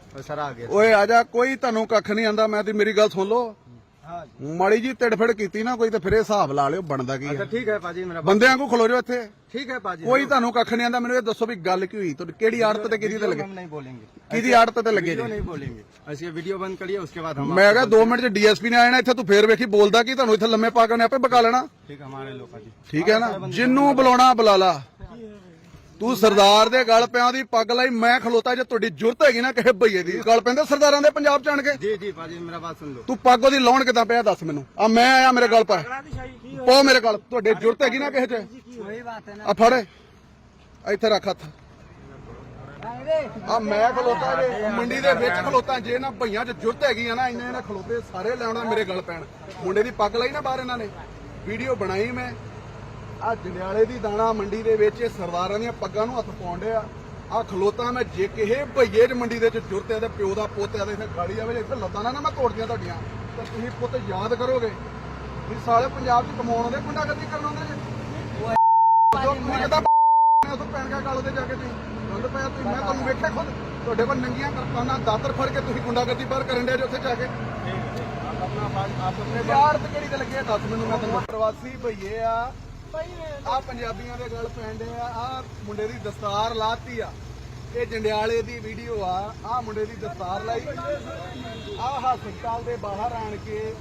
ਗਲਤੀ ਬੋਲੋ पाजी ओ सर आ गया ਓਏ ਆ ਜਾ ਕੋਈ ਤੁਹਾਨੂੰ ਕੱਖ ਨਹੀਂ ਆਂਦਾ ਮੈਂ ਤੇ ਮੇਰੀ ਗੱਲ ਸੁਣ ਲਓ हाँ ਮਾੜੀ ਜੀ ਤਿੜਫੜ ਕੀਤੀ ਨਾ ਕੋਈ ਤੇ ਫਿਰ ਇਹ ਹਿਸਾਬ ਲਾ ਲਿਓ ਬਣਦਾ ਕੀ अच्छा ਹੈ ठीक है पाजी मेरा बात ਬੰਦਿਆਂ ਨੂੰ ਖਲੋ ਜਾਓ ਇੱਥੇ ठीक है पाजी ਕੋਈ ਤੁਹਾਨੂੰ ਕੱਖ ਨਹੀਂ ਆਂਦਾ ਮੈਨੂੰ ਇਹ ਦੱਸੋ ਵੀ ਗੱਲ ਕੀ ਹੋਈ ਤੁਹਾਡੀ ਕਿਹੜੀ ਆੜਤ ਤੇ ਕਿਹਦੀ ਤੇ वीडियो ਲੱਗੇ हम नहीं बोलेंगे ਕਿਹਦੀ ਆੜਤ ਤੇ ਲੱਗੇ वीडियो ਜੀ नहीं बोलेंगे ऐसे वीडियो बंद करिए उसके बाद हम ਮੈਂ ਕਿਹਾ 2 ਮਿੰਟ ਚ ਡੀਐਸਪੀ ਨੇ ਆਣਾ ਇੱਥੇ ਤੂੰ ਫੇਰ ਵੇਖੀ ਬੋਲਦਾ ਕੀ ਤੁਹਾਨੂੰ ਇੱਥੇ ਲੰਮੇ ਪਾ ਕੇ ਉਹਨੇ ਆਪੇ ਬਕਾ ਲੈਣਾ ठीक है हमारे लोग पाजी ਠੀਕ ਹੈ ਨਾ ਜਿੰਨੂੰ ਬੁਲਾਉਣਾ ਬੁਲਾ ਲਾ ਤੂੰ ਸਰਦਾਰ ਦੇ ਗਲ ਪਿਆਂ ਦੀ ਪੱਗ ਲਈ ਮੈਂ ਖਲੋਤਾ ਜੇ ਤੁਹਾਡੀ ਜੁਰਤ ਹੈਗੀ ਨਾ ਕਿਸੇ ਭਈਏ ਦੀ। ਗੱਲ ਪੈਂਦੇ ਸਰਦਾਰਾਂ ਦੇ ਪੰਜਾਬ ਚ ਕੇ? ਜੀ ਜੀ ਬਾਜੀ ਮੇਰਾ ਬਾਤ ਸੁਣ ਲਓ। ਤੂੰ ਪੱਗ ਉਹਦੀ ਲਾਉਣ ਕਿਦਾਂ ਪਿਆ ਦੱਸ ਮੈਨੂੰ। ਆ ਮੈਂ ਆਇਆ ਮੇਰੇ ਗੱਲ ਪਾ ਪੋ ਮੇਰੇ ਗੱਲ। ਤੁਹਾਡੇ ਜੁਰਤ ਹੈਗੀ ਨਾ ਕਿਸੇ ਚ? ਹੋਈ? ਬਾਤ ਹੈ ਨਾ ਆ ਫੜ। ਇੱਥੇ ਰੱਖ ਹੱਥ। ਆ ਮੈਂ ਖਲੋਤਾ ਜੇ ਮੰਡੀ ਦੇ ਵਿੱਚ ਖਲੋਤਾ ਜੇ ਨਾ ਭਈਆਂ ਚ ਜੁਰਤ ਹੈਗੀ ਆ ਨਾ ਇੰਨੇ ਇਹਨਾਂ ਖਲੋਤੇ ਸਾਰੇ ਲੈਣਾ ਮੇਰੇ ਗਲ ਪੈਣ। ਮੁੰਡੇ ਦੀ ਪੱਗ ਲਈ ਨਾ ਬਾਹਰ ਇਹਨਾਂ ਨੇ। ਵੀਡੀਓ ਬਣਾਈ ਮੈਂ। ਆ ਜੰਡਿਆਲੇ ਦੀ ਦਾਣਾ ਮੰਡੀ ਦੇ ਵਿੱਚ ਇਹ ਸਰਦਾਰਾਂ ਦੀਆਂ ਪੱਗਾਂ ਨੂੰ ਹੱਥ ਪਾਉਂਦੇ ਆ ਆ ਖਲੋਤਾ ਮੈਂ ਜੇ ਕਿਸੇ ਭਈਏ ਚ ਮੰਡੀ ਦੇ ਚ ਜੁਰਤ ਤੇ ਪਿਓ ਦਾ ਪੁੱਤ ਹੈ ਤੇ ਇੱਥੇ ਗਾੜੀ ਆਵੇ ਇੱਥੇ ਲੱਤਾਂ ਨਾ ਮੈਂ ਤੋੜਦੀਆਂ ਤੁਹਾਡੀਆਂ। ਤਾਂ ਤੁਸੀਂ ਪੁੱਤ ਯਾਦ ਕਰੋਗੇ ਵੀ ਸਾਲੇ ਪੰਜਾਬ ਚ ਕਮਾਉਣ ਦੇ ਗੁੰਡਾਗਰਦੀ ਕਰਨ ਆਉਂਦੇ ਜੇ ਜੋ ਤੁਸੀਂ ਕਿਦਾਂ ਮੈਂ ਉਥੋਂ ਪੈਣ ਗਿਆ ਗੱਲ ਤੇ ਜਾ ਕੇ ਤੁਸੀਂ ਗੰਦ ਪਿਆ ਤੁਸੀਂ ਮੈਂ ਤੁਹਾਨੂੰ ਵੇਖਿਆ ਖੁਦ। ਤੁਹਾਡੇ ਕੋਲ ਨੰਗੀਆਂ ਕਰਤਾਨਾ ਦਾਤਰ ਫੜ ਕੇ ਤੁਸੀਂ ਗੁੰਡਾਗਰਦੀ ਬਾਹਰ ਕਰਨ ਦੇ ਜੇ ਉੱਥੇ ਜਾ ਕੇ। ਆਪਣੇ ਯਾਰ ਤੇ ਕਿਹੜੀ ਤੇ ਲੱਗੇ ਦੱਸ ਮੈਨੂੰ ਮੈਂ ਤੁਹਾਨੂੰ ਪ੍ਰਵਾਸੀ ਭਈਏ ਆ ਆ ਪੰਜਾਬੀਆਂ ਦੇ ਗੱਲ ਪੈਂਦੇ ਆ ਆ ਮੁੰਡੇ ਦੀ ਦਸਤਾਰ ਲਾਤੀ ਆ। ਇਹ ਜੰਡਿਆਲੇ ਦੀ ਵੀਡੀਓ ਆ ਆ ਮੁੰਡੇ ਦੀ ਦਸਤਾਰ ਲਾਈ। ਆ ਹਸਪਤਾਲ ਦੇ ਬਾਹਰ ਆਣ ਕੇ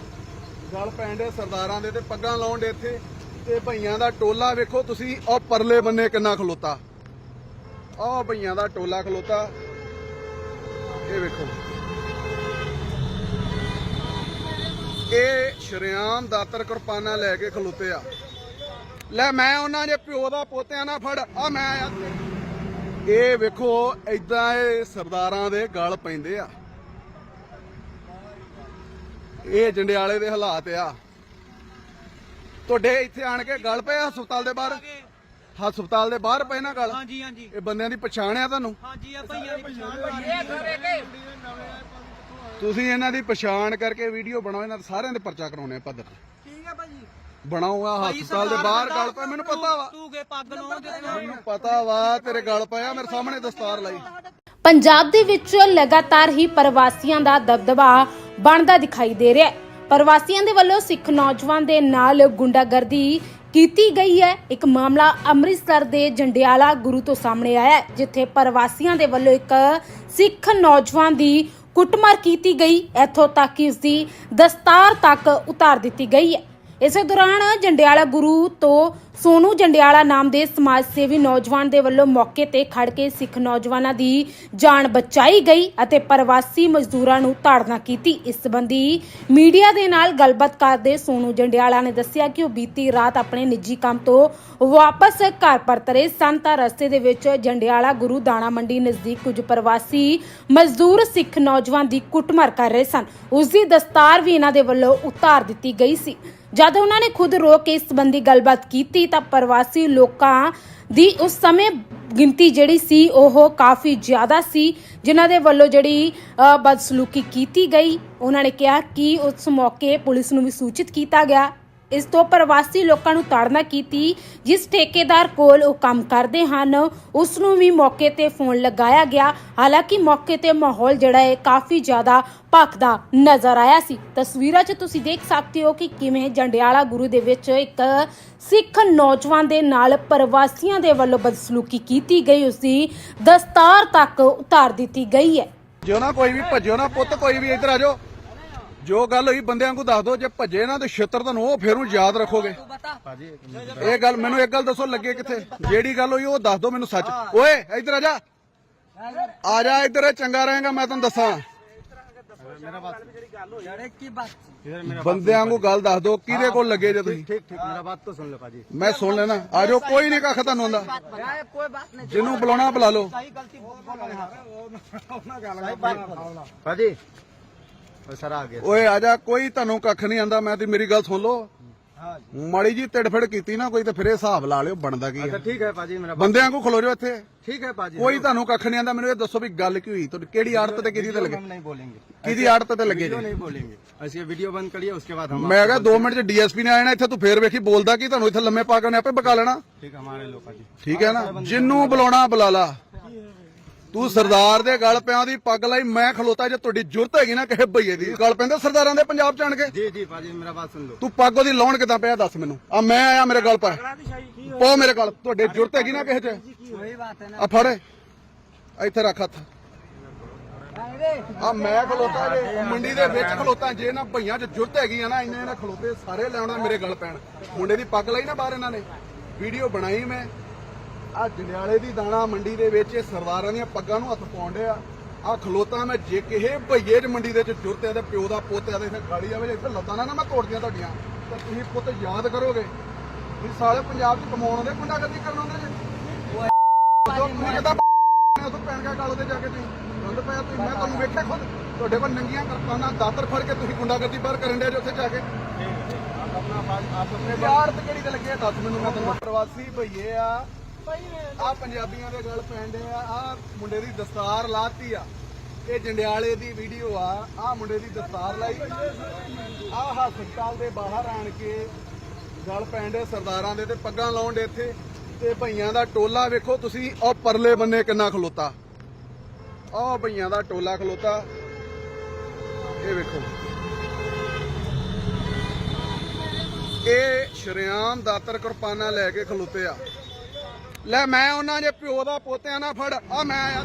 ਗੱਲ ਪੈਂਦੇ ਸਰਦਾਰਾਂ ਦੇ ਤੇ ਪੱਗਾਂ ਲਾਉਣ ਦੇ ਇੱਥੇ। ਤੇ ਭਈਆਂ ਦਾ ਟੋਲਾ ਵੇਖੋ ਤੁਸੀਂ ਉਹ ਪਰਲੇ ਬੰਨੇ ਕਿੰਨਾ ਖਲੋਤਾ। ਆਹ ਭਈਆਂ ਦਾ ਟੋਲਾ ਖਲੋਤਾ। ਇਹ ਵੇਖੋ। ਇਹ ਸ਼ਰਿਆਮ ਦਾਤਰ ਕਿਰਪਾਨਾਂ ਲੈ ਕੇ ਖਲੋਤੇ ਆ। ਲੈ ਮੈਂ ਉਹਨਾਂ ਦੇ ਪਿਓ ਦਾ ਪੋਤਿਆਂ ਨਾਲ ਫੜ ਆ ਮੈਂ ਤੇ। ਇਹ ਵੇਖੋ ਐਦਾਂ ਇਹ ਸਰਦਾਰਾਂ ਦੇ ਗਲ ਪੈਂਦੇ ਆ। ਇਹ ਜੰਡਿਆਲੇ ਦੇ ਹਾਲਾਤ ਆ। ਤੁਹਾਡੇ ਇੱਥੇ ਆਣ ਕੇ ਗਲ ਪਏ ਆ ਹਸਪਤਾਲ ਦੇ ਬਾਹਰ? ਹਸਪਤਾਲ ਦੇ ਬਾਹਰ ਪਏ ਨਾ ਗਲ? ਹਾਂਜੀ ਹਾਂਜੀ। ਇਹ ਬੰਦਿਆਂ ਦੀ ਪਛਾਣ ਆ ਤੁਹਾਨੂੰ? ਹਾਂਜੀ ਆ ਭਈਆਂ ਦੀ ਪਛਾਣ ਤੁਸੀਂ ਇਹਨਾਂ ਦੀ ਪਛਾਣ ਕਰਕੇ ਵੀਡੀਓ ਬਣਾਓ ਇਹਨਾਂ ਦੇ ਸਾਰਿਆਂ ਦੇ ਪਰਚਾ ਕਰਾਉਣੇ ਆ ਪੱਧਰ ਆ ਹਸਪਤਾਲ ਦੇ ਬਾਹਰ ਗਲ ਪਏ ਮੈਨੂੰ ਪਤਾ ਵਾ। ਤੂੰ ਕੇ ਪੱਗ ਲਾਉਣ ਦੇ ਮੈਨੂੰ ਪਤਾ ਵਾ ਤੇਰੇ ਗਲ ਪਿਆ ਮੇਰੇ ਸਾਹਮਣੇ ਦਸਤਾਰ ਲਾਈ। ਪੰਜਾਬ ਦੇ ਵਿੱਚ ਲਗਾਤਾਰ ਹੀ ਪ੍ਰਵਾਸੀਆਂ ਦਾ ਦਬਦਬਾ ਬਣਦਾ ਦਿਖਾਈ ਦੇ ਰਿਹਾ ਹੈ। ਪ੍ਰਵਾਸੀਆਂ ਦੇ ਵੱਲੋਂ ਸਿੱਖ ਨੌਜਵਾਨ ਦੇ ਨਾਲ ਗੁੰਡਾਗਰਦੀ ਕੀਤੀ ਗਈ ਹੈ। ਇੱਕ ਮਾਮਲਾ ਅੰਮ੍ਰਿਤਸਰ ਦੇ ਜੰਡਿਆਲਾ ਗੁਰੂ ਤੋਂ ਸਾਹਮਣੇ ਆਇਆ ਹੈ ਜਿੱਥੇ ਪ੍ਰਵਾਸੀਆਂ ਦੇ ਵੱਲੋਂ ਇੱਕ ਸਿੱਖ ਨੌਜਵਾਨ ਦੀ ਕੁੱਟਮਾਰ ਕੀਤੀ ਗਈ। ਇੱਥੋਂ ਤੱਕ ਕਿ ਉਸ ਦੀ ਦਸਤਾਰ ਤੱਕ ਉਤਾਰ ਦਿੱਤੀ ਗਈ ਹੈ। ਇਸੇ ਦੌਰਾਨ ਜੰਡਿਆਲਾ ਗੁਰੂ ਤੋਂ ਸੋਨੂ ਜੰਡਿਆਲਾ ਨਾਮ ਦੇ ਸਮਾਜ ਸੇਵੀ ਨੌਜਵਾਨ ਦੇ ਵੱਲੋਂ ਮੌਕੇ ਤੇ ਖੜ ਕੇ ਸਿੱਖ ਨੌਜਵਾਨਾਂ ਦੀ ਜਾਨ ਬਚਾਈ ਗਈ ਅਤੇ ਪ੍ਰਵਾਸੀ ਮਜ਼ਦੂਰਾਂ ਨੂੰ ਤਾੜਨਾ ਕੀਤੀ। ਇਸ ਸੰਬੰਧੀ ਮੀਡੀਆ ਦੇ ਨਾਲ ਗੱਲਬਾਤ ਕਰਦੇ ਸੋਨੂ ਜੰਡਿਆਲਾ ਨੇ ਦੱਸਿਆ ਕਿ ਉਹ ਬੀਤੀ ਰਾਤ ਆਪਣੇ ਨਿੱਜੀ ਕੰਮ ਤੋਂ ਵਾਪਸ ਘਰ ਪਰਤਰੇ ਸਨ ਤਾਂ ਰਸਤੇ ਦੇ ਵਿੱਚ ਜੰਡਿਆਲਾ ਗੁਰੂ ਦਾਣਾ ਮੰਡੀ ਨਜ਼ਦੀਕ ਕੁਝ ਪ੍ਰਵਾਸੀ ਮਜ਼ਦੂਰ ਸਿੱਖ ਨੌਜਵਾਨ ਦੀ ਕੁੱਟਮਾਰ ਕਰ ਰਹੇ ਸਨ। ਉਸ ਦੀ ਦਸਤਾਰ ਵੀ ਇਹਨਾਂ ਦੇ ਵੱਲੋਂ ਉਤਾਰ ਦਿੱਤੀ ਗਈ ਸੀ। ਜਦ ਉਹਨਾਂ ਨੇ ਖੁਦ ਰੋ ਕੇ ਇਸ ਸੰਬੰਧੀ ਗੱਲਬਾਤ ਕੀਤੀ ਤਾਂ ਪ੍ਰਵਾਸੀ ਲੋਕਾਂ ਦੀ ਉਸ ਸਮੇਂ ਗਿਣਤੀ ਜਿਹੜੀ ਸੀ ਉਹ ਕਾਫੀ ਜ਼ਿਆਦਾ ਸੀ ਜਿਨ੍ਹਾਂ ਦੇ ਵੱਲੋਂ ਜਿਹੜੀ ਅ, ਬਦਸਲੂਕੀ ਕੀਤੀ ਗਈ। ਉਹਨਾਂ ਨੇ ਕਿਹਾ ਕਿ ਉਸ ਮੌਕੇ ਪੁਲਿਸ ਨੂੰ ਵੀ ਸੂਚਿਤ ਕੀਤਾ ਗਿਆ। ਇਸ ਤੋਂ ਪ੍ਰਵਾਸੀ ਲੋਕਾਂ ਨੂੰ ਤਾੜਨਾ ਕੀਤੀ, ਜਿਸ ਠੇਕੇਦਾਰ ਕੋਲ ਉਹ ਕੰਮ ਕਰਦੇ ਹਨ ਉਸ ਨੂੰ ਵੀ ਮੌਕੇ ਤੇ ਫੋਨ ਲਗਾਇਆ ਗਿਆ। ਹਾਲਾਂਕਿ ਮੌਕੇ ਤੇ ਮਾਹੌਲ ਜਿਹੜਾ ਹੈ, ਕਾਫੀ ਜ਼ਿਆਦਾ ਭਖਦਾ ਨਜ਼ਰ ਆਇਆ ਸੀ। ਤਸਵੀਰਾਂ 'ਚ ਤੁਸੀਂ ਦੇਖ ਸਕਦੇ ਹੋ ਕਿ ਕਿਵੇਂ ਜੰਡਿਆਲਾ ਗੁਰੂ ਦੇ ਵਿੱਚ ਇੱਕ ਸਿੱਖ ਨੌਜਵਾਨ ਦੇ ਨਾਲ ਪ੍ਰਵਾਸੀਆਂ ਦੇ ਵੱਲੋਂ ਬਦਸਲੂਕੀ ਕੀਤੀ ਗਈ ਉਸ ਦੀ ਦਸਤਾਰ ਤੱਕ ਉਤਾਰ ਦਿੱਤੀ ਗਈ ਹੈ। ਜਿਉ ਨਾ ਕੋਈ ਵੀ ਭੱਜਿਓ ਨਾ ਪੁੱਤ, ਕੋਈ ਵੀ ਇੱਧਰ ਆ ਜਾਓ। ਜੋ ਗੱਲ ਹੋਈ ਬੰਦਿਆਂ ਨੂੰ ਦੱਸ ਦਿਓ ਜੇ ਭੱਜੇ ਨਾ ਤੇ ਛਿੱਤਰ ਤੁਹਾਨੂੰ ਉਹ ਫੇਰ ਯਾਦ ਰੱਖੋਗੇ। ਇਹ ਗੱਲ ਮੈਨੂੰ ਇੱਕ ਗੱਲ ਦੱਸੋ ਲੱਗੇ ਕਿੱਥੇ? ਜਿਹੜੀ ਗੱਲ ਹੋਈ ਉਹ ਦੱਸ ਦਿਓ ਮੈਨੂੰ ਸੱਚ। ਓਏ ਇੱਧਰ ਆ ਜਾ। ਆ ਜਾ ਇੱਧਰ ਚੰਗਾ ਰਹੇਗਾ ਮੈਂ ਤੁਹਾਨੂੰ ਦੱਸਾਂ। ਬੰਦਿਆਂ ਨੂੰ ਗੱਲ ਦੱਸ ਦੋ ਕਿਹਦੇ ਕੋਲ ਲੱਗੇ ਜੇ ਤੁਸੀਂ? ਠੀਕ ਠੀਕ ਮੇਰਾ ਬਾਤ ਤਾਂ ਸੁਣ ਲਓ ਭਾਜੀ। ਮੈਂ ਸੁਣ ਲੈਣਾ। ਆ ਜਾਓ ਕੋਈ ਨਹੀਂ ਕੱਖ ਤੁਹਾਨੂੰ ਆਉਂਦਾ। ਜਿਹਨੂੰ ਬੁਲਾਉਣਾ ਬੁਲਾ ਲਓ। ਭਾਜੀ ਗਲਤੀ ਬੋਲੋ पाजी वो सर आ गया ਓਏ ਆ ਜਾ ਕੋਈ ਤੁਹਾਨੂੰ ਕੱਖ ਨਹੀਂ ਆਂਦਾ ਮੈਂ ਤੇ ਮੇਰੀ ਗੱਲ ਸੁਣ ਲਓ ਮਾੜੀ ਜੀ ਤਿੜਫੜ ਕੀਤੀ ਨਾ ਕੋਈ ਤੇ ਫਿਰ ਇਹ ਹਿਸਾਬ ਲਾ ਲਿਓ ਬਣਦਾ ਕੀ अच्छा ਆ ठीक है पाजी मेरा बात ਬੰਦਿਆਂ ਕੋ ਖਲੋ ਜਾਓ ਇੱਥੇ ठीक है पाजी ਕੋਈ ਤੁਹਾਨੂੰ ਕੱਖ ਨਹੀਂ ਆਂਦਾ ਮੈਨੂੰ ਇਹ ਦੱਸੋ ਵੀ ਗੱਲ ਕੀ ਹੋਈ ਤੁਹਾਡੀ ਕਿਹੜੀ ਆੜਤ ਤੇ ਕਿਹਦੀ ਤੇ ਲੱਗੇ हम नहीं बोलेंगे ਕਿਹਦੀ ਆੜਤ ਤੇ ਲੱਗੇ वीडियो ਜੀ नहीं बोलेंगे ऐसे वीडियो बंद करिए उसके बाद हम ਮੈਂ ਕਿਹਾ 2 ਮਿੰਟ ਚ ਡੀਐਸਪੀ ਨੇ ਆਣਾ ਇੱਥੇ ਤੂੰ ਫੇਰ ਵੇਖੀ ਬੋਲਦਾ ਕੀ ਤੁਹਾਨੂੰ ਇੱਥੇ ਲੰਮੇ ਪਾ ਕੇ ਉਹਨੇ ਆਪੇ ਬਕਾ ਲੈਣਾ ठीक है हमारे लोग पाजी ਠੀਕ ਹੈ ਨਾ ਜਿੰਨੂੰ ਬੁਲਾਉਣਾ ਬੁਲਾ ਲਾ ਤੂੰ ਸਰਦਾਰ ਦੇ ਗਲ ਪਿਆਂ ਦੀ ਪੱਗ ਲਾਈ ਮੈਂ ਖਲੋਤਾ ਜੇ ਤੁਹਾਡੀ ਜੁਰਤ ਹੈਗੀ ਨਾ ਕਿਸੇ ਭਈਏ ਦੀ। ਗਲ ਪੈਂਦੇ ਸਰਦਾਰਾਂ ਦੇ ਪੰਜਾਬ ਚ ਕੇ? ਜੀ ਜੀ ਭਾਜੀ ਮੇਰਾ ਬਾਤ ਸੁਣ ਲਓ। ਤੂੰ ਪੱਗ ਉਹਦੀ ਲਾਉਣ ਕਿਦਾਂ ਪਿਆ ਦੱਸ ਮੈਨੂੰ। ਆ ਮੈਂ ਆਇਆ ਮੇਰੇ ਗਲ ਪਾ ਪਾ ਮੇਰੇ ਗਲ। ਤੁਹਾਡੇ ਜੁਰਤ ਹੈਗੀ ਨਾ ਕਿਸੇ ਚ? ਆ ਫੜ ਇੱਥੇ ਰੱਖ ਹੱਥ। ਆ ਮੈਂ ਖਲੋਤਾ ਜੇ ਮੰਡੀ ਦੇ ਵਿੱਚ ਖਲੋਤਾ ਜੇ ਨਾ ਭਈਆਂ ਚ ਜੁਰਤ ਹੈਗੀ ਆ ਨਾ ਇੰਨੇ ਨਾ ਖਲੋਤੇ ਸਾਰੇ ਲੈਣਾ ਮੇਰੇ ਗਲ ਪੈਣ। ਮੁੰਡੇ ਦੀ ਪੱਗ ਲਈ ਨਾ ਬਾਹਰ ਇਹਨਾਂ ਨੇ। ਵੀਡੀਓ ਬਣਾਈ ਮੈਂ। ਆ ਜੰਡਿਆਲੇ ਦੀ ਦਾਣਾ ਮੰਡੀ ਦੇ ਵਿੱਚ ਇਹ ਸਰਦਾਰਾਂ ਦੀਆਂ ਪੱਗਾਂ ਨੂੰ ਹੱਥ ਪਾਉਂਦੇ ਆ ਆ ਖਲੋਤਾ ਮੈਂ ਜੇ ਕਿਸੇ ਭਈਏ 'ਚ ਮੰਡੀ ਦੇ ਵਿੱਚ ਜੁਰਤ ਤੇ ਪਿਓ ਦਾ ਪੁੱਤ ਤੇ ਇੱਥੇ ਗਾੜੀ ਆਵੇ ਇੱਥੇ ਲੱਤਾਂ ਨਾ ਨਾ ਮੈਂ ਤੋੜਦੀਆਂ ਤੁਹਾਡੀਆਂ। ਤਾਂ ਤੁਸੀਂ ਪੁੱਤ ਯਾਦ ਕਰੋਗੇ ਵੀ ਸਾਲੇ ਪੰਜਾਬ 'ਚ ਕਮਾਉਣ ਆਉਂਦੇ ਗੁੰਡਾਗਰਦੀ ਕਰਨ ਆਉਂਦੇ ਜੇ ਉਹ ਕਿੱਦਾਂ ਉਦੋਂ ਪੈਣ ਕਾ ਗਾਲ ਉਹਦੇ ਜਾ ਕੇ ਤੁਸੀਂ ਗੰਦ ਪਿਆ ਤੁਸੀਂ ਮੈਂ ਤੁਹਾਨੂੰ ਵੇਖਿਆ ਖੁਦ। ਤੁਹਾਡੇ ਕੋਲ ਨੰਗੀਆਂ ਕਰਪਾਨਾਂ ਦਾਤਰ ਫੜ ਕੇ ਤੁਸੀਂ ਗੁੰਡਾਗਰਦੀ ਬਾਹਰ ਕਰਨ ਦੇ ਉੱਥੇ ਜਾ ਕੇ। ਯਾਰ ਤੇ ਕਿਹੜੀ ਤੇ ਲੱਗੇ? ਦੱਸ ਮੈਨੂੰ ਮੈਂ ਤੈਨੂੰ। ਪ੍ਰਵਾਸੀ ਭਈਏ ਆ। ਆ ਪੰਜਾਬੀਆਂ ਦੇ ਗੱਲ ਪੈਂਦੇ ਆ ਆ ਮੁੰਡੇ ਦੀ ਦਸਤਾਰ ਲਾਤੀ ਆ। ਇਹ ਜੰਡਿਆਲੇ ਦੀ ਵੀਡੀਓ ਆ ਆ ਮੁੰਡੇ ਦੀ ਦਸਤਾਰ ਲਾਈ। ਆ ਹਸਪਤਾਲ ਦੇ ਬਾਹਰ ਆਣ ਕੇ ਗੱਲ ਪੈਂਦੇ ਸਰਦਾਰਾਂ ਦੇ ਤੇ ਪੱਗਾਂ ਲਾਉਣ ਦੇ ਇੱਥੇ। ਤੇ ਭਈਆਂ ਦਾ ਟੋਲਾ ਵੇਖੋ ਤੁਸੀਂ ਉਹ ਪਰਲੇ ਬੰਨੇ ਕਿੰਨਾ ਖਲੋਤਾ। ਉਹ ਭਈਆਂ ਦਾ ਟੋਲਾ ਖਲੋਤਾ। ਇਹ ਵੇਖੋ। ਇਹ ਸ਼ਰਿਆਮ ਦਾਤਰ ਕਿਰਪਾਨਾਂ ਲੈ ਕੇ ਖਲੋਤੇ ਆ। ਲੈ ਮੈਂ ਉਹਨਾਂ ਦੇ ਪਿਓ ਦਾ ਪੋਤਿਆਂ ਨਾਲ ਫੜ ਆ ਮੈਂ ਆਇਆ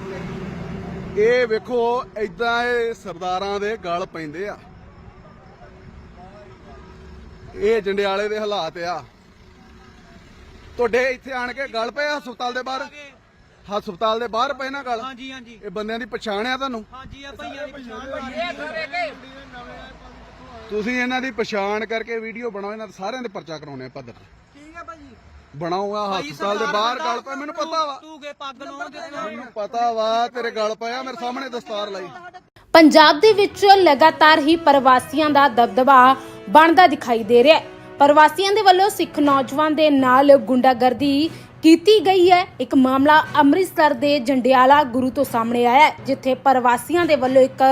ਇਹ ਵੇਖੋ ਐਦਾਂ ਇਹ ਸਰਦਾਰਾਂ ਦੇ ਗਲ ਪੈਂਦੇ ਆ। ਇਹ ਜੰਡਿਆਲੇ ਦੇ ਹਾਲਾਤ ਆ। ਤੁਹਾਡੇ ਇੱਥੇ ਆਣ ਕੇ ਗਲ ਪਏ ਆ ਹਸਪਤਾਲ ਦੇ ਬਾਹਰ? ਹਸਪਤਾਲ ਦੇ ਬਾਹਰ ਪਏ ਨਾ ਗਲ? ਹਾਂਜੀ ਹਾਂਜੀ। ਇਹ ਬੰਦਿਆਂ ਦੀ ਪਛਾਣ ਆ ਤੁਹਾਨੂੰ? ਹਾਂਜੀ ਆ ਭਈਆਂ ਦੀ ਪਛਾਣ ਭਾਜੀ ਤੁਸੀਂ ਇਹਨਾਂ ਦੀ ਪਛਾਣ ਕਰਕੇ ਵੀਡੀਓ ਬਣਾਓ ਇਹਨਾਂ ਦੇ ਸਾਰਿਆਂ ਦੇ ਪਰਚਾ ਕਰਾਉਣੇ ਆ ਪੱਧਰ। ਠੀਕ ਹੈ ਭਾਜੀ ਬਣਾਓ ਆ ਹਸਪਤਾਲ ਦੇ ਬਾਹਰ ਗਲ ਪਏ ਮੈਨੂੰ ਪਤਾ ਵਾ। ਤੂੰ ਕੇ ਪੱਗ ਲਾਉਣ ਦੇ ਮੈਨੂੰ ਪਤਾ ਵਾ ਤੇਰੇ ਗਲ ਪਿਆ ਮੇਰੇ ਸਾਹਮਣੇ ਦਸਤਾਰ ਲਾਈ। ਪੰਜਾਬ ਦੇ ਵਿੱਚ ਲਗਾਤਾਰ ਹੀ ਪ੍ਰਵਾਸੀਆਂ ਦਾ ਦਬਦਬਾ ਬਣਦਾ ਦਿਖਾਈ ਦੇ ਰਿਹਾ ਹੈ। ਪ੍ਰਵਾਸੀਆਂ ਦੇ ਵੱਲੋਂ ਸਿੱਖ ਨੌਜਵਾਨ ਦੇ ਨਾਲ ਗੁੰਡਾਗਰਦੀ ਕੀਤੀ ਗਈ ਹੈ। ਇੱਕ ਮਾਮਲਾ ਅੰਮ੍ਰਿਤਸਰ ਦੇ ਜੰਡਿਆਲਾ ਗੁਰੂ ਤੋਂ ਸਾਹਮਣੇ ਆਇਆ ਹੈ ਜਿੱਥੇ ਪ੍ਰਵਾਸੀਆਂ ਦੇ ਵੱਲੋਂ ਇੱਕ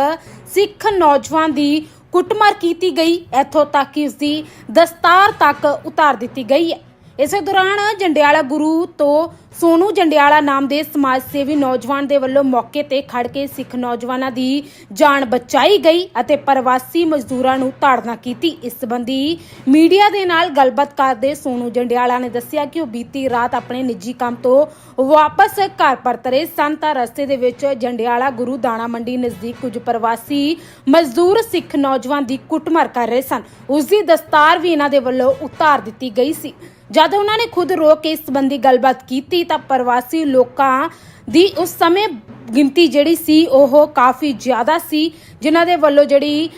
ਸਿੱਖ ਨੌਜਵਾਨ ਦੀ ਕੁੱਟਮਾਰ ਕੀਤੀ ਗਈ। ਇੱਥੋਂ ਤੱਕ ਕਿ ਉਸ ਦੀ ਦਸਤਾਰ ਤੱਕ ਉਤਾਰ ਦਿੱਤੀ ਗਈ ਹੈ। ਇਸੇ ਦੌਰਾਨ ਜੰਡਿਆਲਾ ਗੁਰੂ ਤੋਂ ਸੋਨੂ ਜੰਡਿਆਲਾ ਨਾਮ ਦੇ ਸਮਾਜ ਸੇਵੀ ਨੌਜਵਾਨ ਦੇ ਵੱਲੋਂ ਮੌਕੇ ਤੇ ਖੜ ਕੇ ਸਿੱਖ ਨੌਜਵਾਨਾਂ ਦੀ ਜਾਨ ਬਚਾਈ ਗਈ ਅਤੇ ਪ੍ਰਵਾਸੀ ਮਜ਼ਦੂਰਾਂ ਨੂੰ ਤਾੜਨਾ ਕੀਤੀ। ਇਸ ਸੰਬੰਧੀ ਮੀਡੀਆ ਦੇ ਨਾਲ ਗੱਲਬਾਤ ਕਰਦੇ ਸੋਨੂ ਜੰਡਿਆਲਾ ਨੇ ਦੱਸਿਆ ਕਿ ਉਹ ਬੀਤੀ ਰਾਤ ਆਪਣੇ ਨਿੱਜੀ ਕੰਮ ਤੋਂ ਵਾਪਸ ਘਰ ਪਰਤ ਰਹੇ ਸਨ। ਤਾਂ ਰਸਤੇ ਦੇ ਵਿੱਚ ਜੰਡਿਆਲਾ ਗੁਰੂ ਦਾਣਾ ਮੰਡੀ ਨਜ਼ਦੀਕ ਕੁਝ ਪ੍ਰਵਾਸੀ ਮਜ਼ਦੂਰ ਸਿੱਖ ਨੌਜਵਾਨ ਦੀ ਕੁੱਟਮਾਰ ਕਰ ਰਹੇ ਸਨ। ਉਸ ਦੀ ਦਸਤਾਰ ਵੀ ਇਹਨਾਂ ਦੇ ਵੱਲੋਂ ਉਤਾਰ ਦਿੱਤੀ ਗਈ ਸੀ। ਜਦ ਉਹਨਾਂ ਨੇ ਖੁਦ ਰੋਕ ਕੇ ਇਸ ਸੰਬੰਧੀ ਗੱਲਬਾਤ ਕੀਤੀ ਤਾਂ ਪ੍ਰਵਾਸੀ ਲੋਕਾਂ ਦੀ ਉਸ ਸਮੇਂ ਗਿਣਤੀ ਜਿਹੜੀ ਸੀ ਉਹ ਕਾਫੀ ਜ਼ਿਆਦਾ ਸੀ, ਜਿਨ੍ਹਾਂ ਦੇ ਵੱਲੋਂ ਜਿਹੜੀ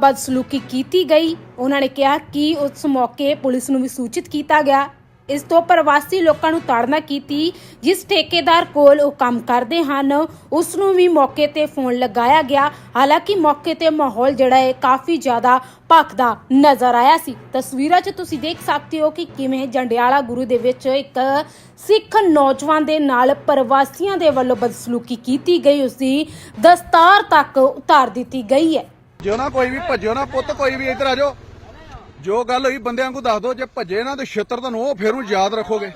ਬਦਸਲੂਕੀ ਕੀਤੀ ਗਈ। ਉਹਨਾਂ ਨੇ ਕਿਹਾ ਕਿ ਉਸ ਮੌਕੇ ਪੁਲਿਸ ਨੂੰ ਵੀ ਸੂਚਿਤ ਕੀਤਾ ਗਿਆ। ਇਸ ਤੋਂ ਪ੍ਰਵਾਸੀ ਲੋਕਾਂ ਨੂੰ ਤਾੜਨਾ ਕੀਤੀ, ਜਿਸ ਠੇਕੇਦਾਰ ਕੋਲ ਉਹ ਕੰਮ ਕਰਦੇ ਹਨ ਉਸ ਨੂੰ ਵੀ ਮੌਕੇ ਤੇ ਫੋਨ ਲਗਾਇਆ ਗਿਆ। ਹਾਲਾਂਕਿ ਮੌਕੇ ਤੇ ਮਾਹੌਲ ਜਿਹੜਾ ਹੈ, ਕਾਫੀ ਜ਼ਿਆਦਾ ਭਖਦਾ ਨਜ਼ਰ ਆਇਆ ਸੀ। ਤਸਵੀਰਾਂ 'ਚ ਤੁਸੀਂ ਦੇਖ ਸਕਦੇ ਹੋ ਕਿ ਕਿਵੇਂ ਜੰਡਿਆਲਾ ਗੁਰੂ ਦੇ ਵਿੱਚ ਇੱਕ ਸਿੱਖ ਨੌਜਵਾਨ ਦੇ ਨਾਲ ਪ੍ਰਵਾਸੀਆਂ ਦੇ ਵੱਲੋਂ ਬਦਸਲੂਕੀ ਕੀਤੀ ਗਈ ਉਸ ਦੀ ਦਸਤਾਰ ਤੱਕ ਉਤਾਰ ਦਿੱਤੀ ਗਈ ਹੈ। ਜੋ ਨਾ ਕੋਈ ਵੀ, ਭੱਜਿਓ ਨਾ ਪੁੱਤ, ਕੋਈ ਵੀ ਇੱਧਰ ਆ ਜਾਓ। ਜੋ ਗੱਲ ਹੋਈ ਬੰਦਿਆਂ ਨੂੰ ਦੱਸ ਦਿਓ ਜੇ ਭੱਜੇ ਨਾ ਤੇ ਛੇਤਰ ਤੁਹਾਨੂੰ ਉਹ ਫੇਰੂ ਯਾਦ ਰੱਖੋਗੇ।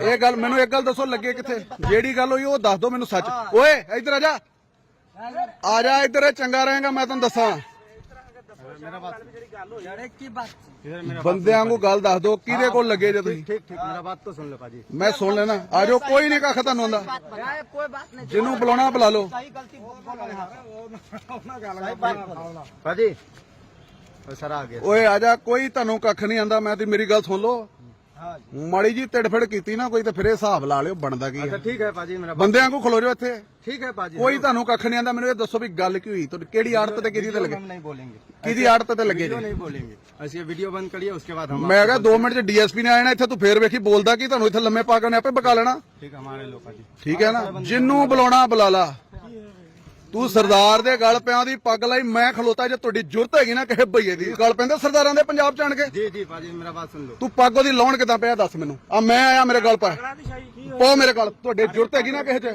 ਇਹ ਗੱਲ ਮੈਨੂੰ ਇੱਕ ਗੱਲ ਦੱਸੋ ਲੱਗੇ ਕਿੱਥੇ? ਜਿਹੜੀ ਗੱਲ ਹੋਈ ਉਹ ਦੱਸ ਦਿਓ ਮੈਨੂੰ ਸੱਚ। ਓਏ ਇੱਧਰ ਆ ਜਾ। ਆ ਜਾ ਇੱਧਰ ਚੰਗਾ ਰਹੇਗਾ ਮੈਂ ਤੁਹਾਨੂੰ ਦੱਸਾਂ। ਬੰਦਿਆਂ ਨੂੰ ਗੱਲ ਦੱਸ ਦੋ ਕਿਹਦੇ ਕੋਲ ਲੱਗੇ ਜੇ ਤੁਸੀਂ? ਸੁਣ ਲਓ ਮੈਂ ਸੁਣ ਲੈਣਾ। ਆ ਜਾਓ ਕੋਈ ਨਹੀਂ ਕੱਖ ਤੁਹਾਨੂੰ ਆਉਂਦਾ। ਜਿਹਨੂੰ ਬੁਲਾਉਣਾ ਬੁਲਾ ਲਓ। ਗਲਤੀ ਬੋਲੋ यहाँ भाजी ओ, सर आ गया ਓਏ ਆ ਜਾ ਕੋਈ ਤੁਹਾਨੂੰ ਕੱਖ ਨਹੀਂ ਆਂਦਾ ਮੈਂ ਤੇ ਮੇਰੀ ਗੱਲ ਸੁਣ ਲਓ ਮਾੜੀ ਜੀ ਤਿੜਫੜ ਕੀਤੀ ਨਾ ਕੋਈ ਤੇ ਫਿਰ ਇਹ ਹਿਸਾਬ ਲਾ ਲਿਓ ਬਣਦਾ ਕੀ अच्छा ਹੈ ठीक है भाजी मेरा बात ਬੰਦਿਆਂ ਨੂੰ ਖਲੋ ਜਾਓ ਇੱਥੇ ठीक है भाजी ਕੋਈ ਤੁਹਾਨੂੰ ਕੱਖ ਨਹੀਂ ਆਂਦਾ ਮੈਨੂੰ ਇਹ ਦੱਸੋ ਵੀ ਗੱਲ ਕੀ ਹੋਈ ਤੁਹਾਡੀ ਕਿਹੜੀ ਆੜਤ ਤੇ ਕਿਹਦੀ ਤੇ ਲੱਗੇ हम नहीं बोलेंगे ਕਿਹਦੀ ਆੜਤ ਤੇ ਲੱਗੇ वीडियो ਜੀ नहीं बोलेंगे ऐसे ये वीडियो बंद करिए उसके बाद हम ਮੈਂ ਕਿਹਾ 2 ਮਿੰਟ ਚ ਡੀਐਸਪੀ ਨੇ ਆ ਜਾਣਾ ਇੱਥੇ ਤੂੰ ਫੇਰ ਵੇਖੀ ਬੋਲਦਾ ਕੀ ਤੁਹਾਨੂੰ ਇੱਥੇ ਲੰਮੇ ਪਾ ਕੇ ਉਹਨੇ ਆਪੇ ਬਕਾ ਲੈਣਾ ठीक है हमारे लोग भाजी ਠੀਕ ਹੈ ਨਾ ਜਿੰਨੂੰ ਬੁਲਾਉਣਾ ਬੁਲਾ ਲਾ ਤੂੰ ਸਰਦਾਰ ਦੇ ਗਲ ਪਿਆਂ ਦੀ ਪੱਗ ਲਾਈ ਮੈਂ ਖਲੋਤਾ ਜੇ ਤੁਹਾਡੀ ਜੁਰਤ ਹੈਗੀ ਨਾ ਕਿਸੇ ਭਈਏ ਦੀ। ਗਲ ਪੈਂਦੇ ਸਰਦਾਰਾਂ ਦੇ ਪੰਜਾਬ ਚ ਕੇ? ਜੀ ਜੀ ਭਾਜੀ ਮੇਰਾ ਬਾਤ ਸੁਣ ਲਓ। ਤੂੰ ਪੱਗ ਉਹਦੀ ਲਾਉਣ ਕਿਦਾਂ ਪਿਆ ਦੱਸ ਮੈਨੂੰ। ਆ ਮੈਂ ਆਇਆ ਮੇਰੇ ਗਲ ਪਾ ਪੋ ਮੇਰੇ ਗਲ ਤੁਹਾਡੇ ਜੁਰਤ ਹੈਗੀ ਨਾ ਕਿਸੇ ਚ?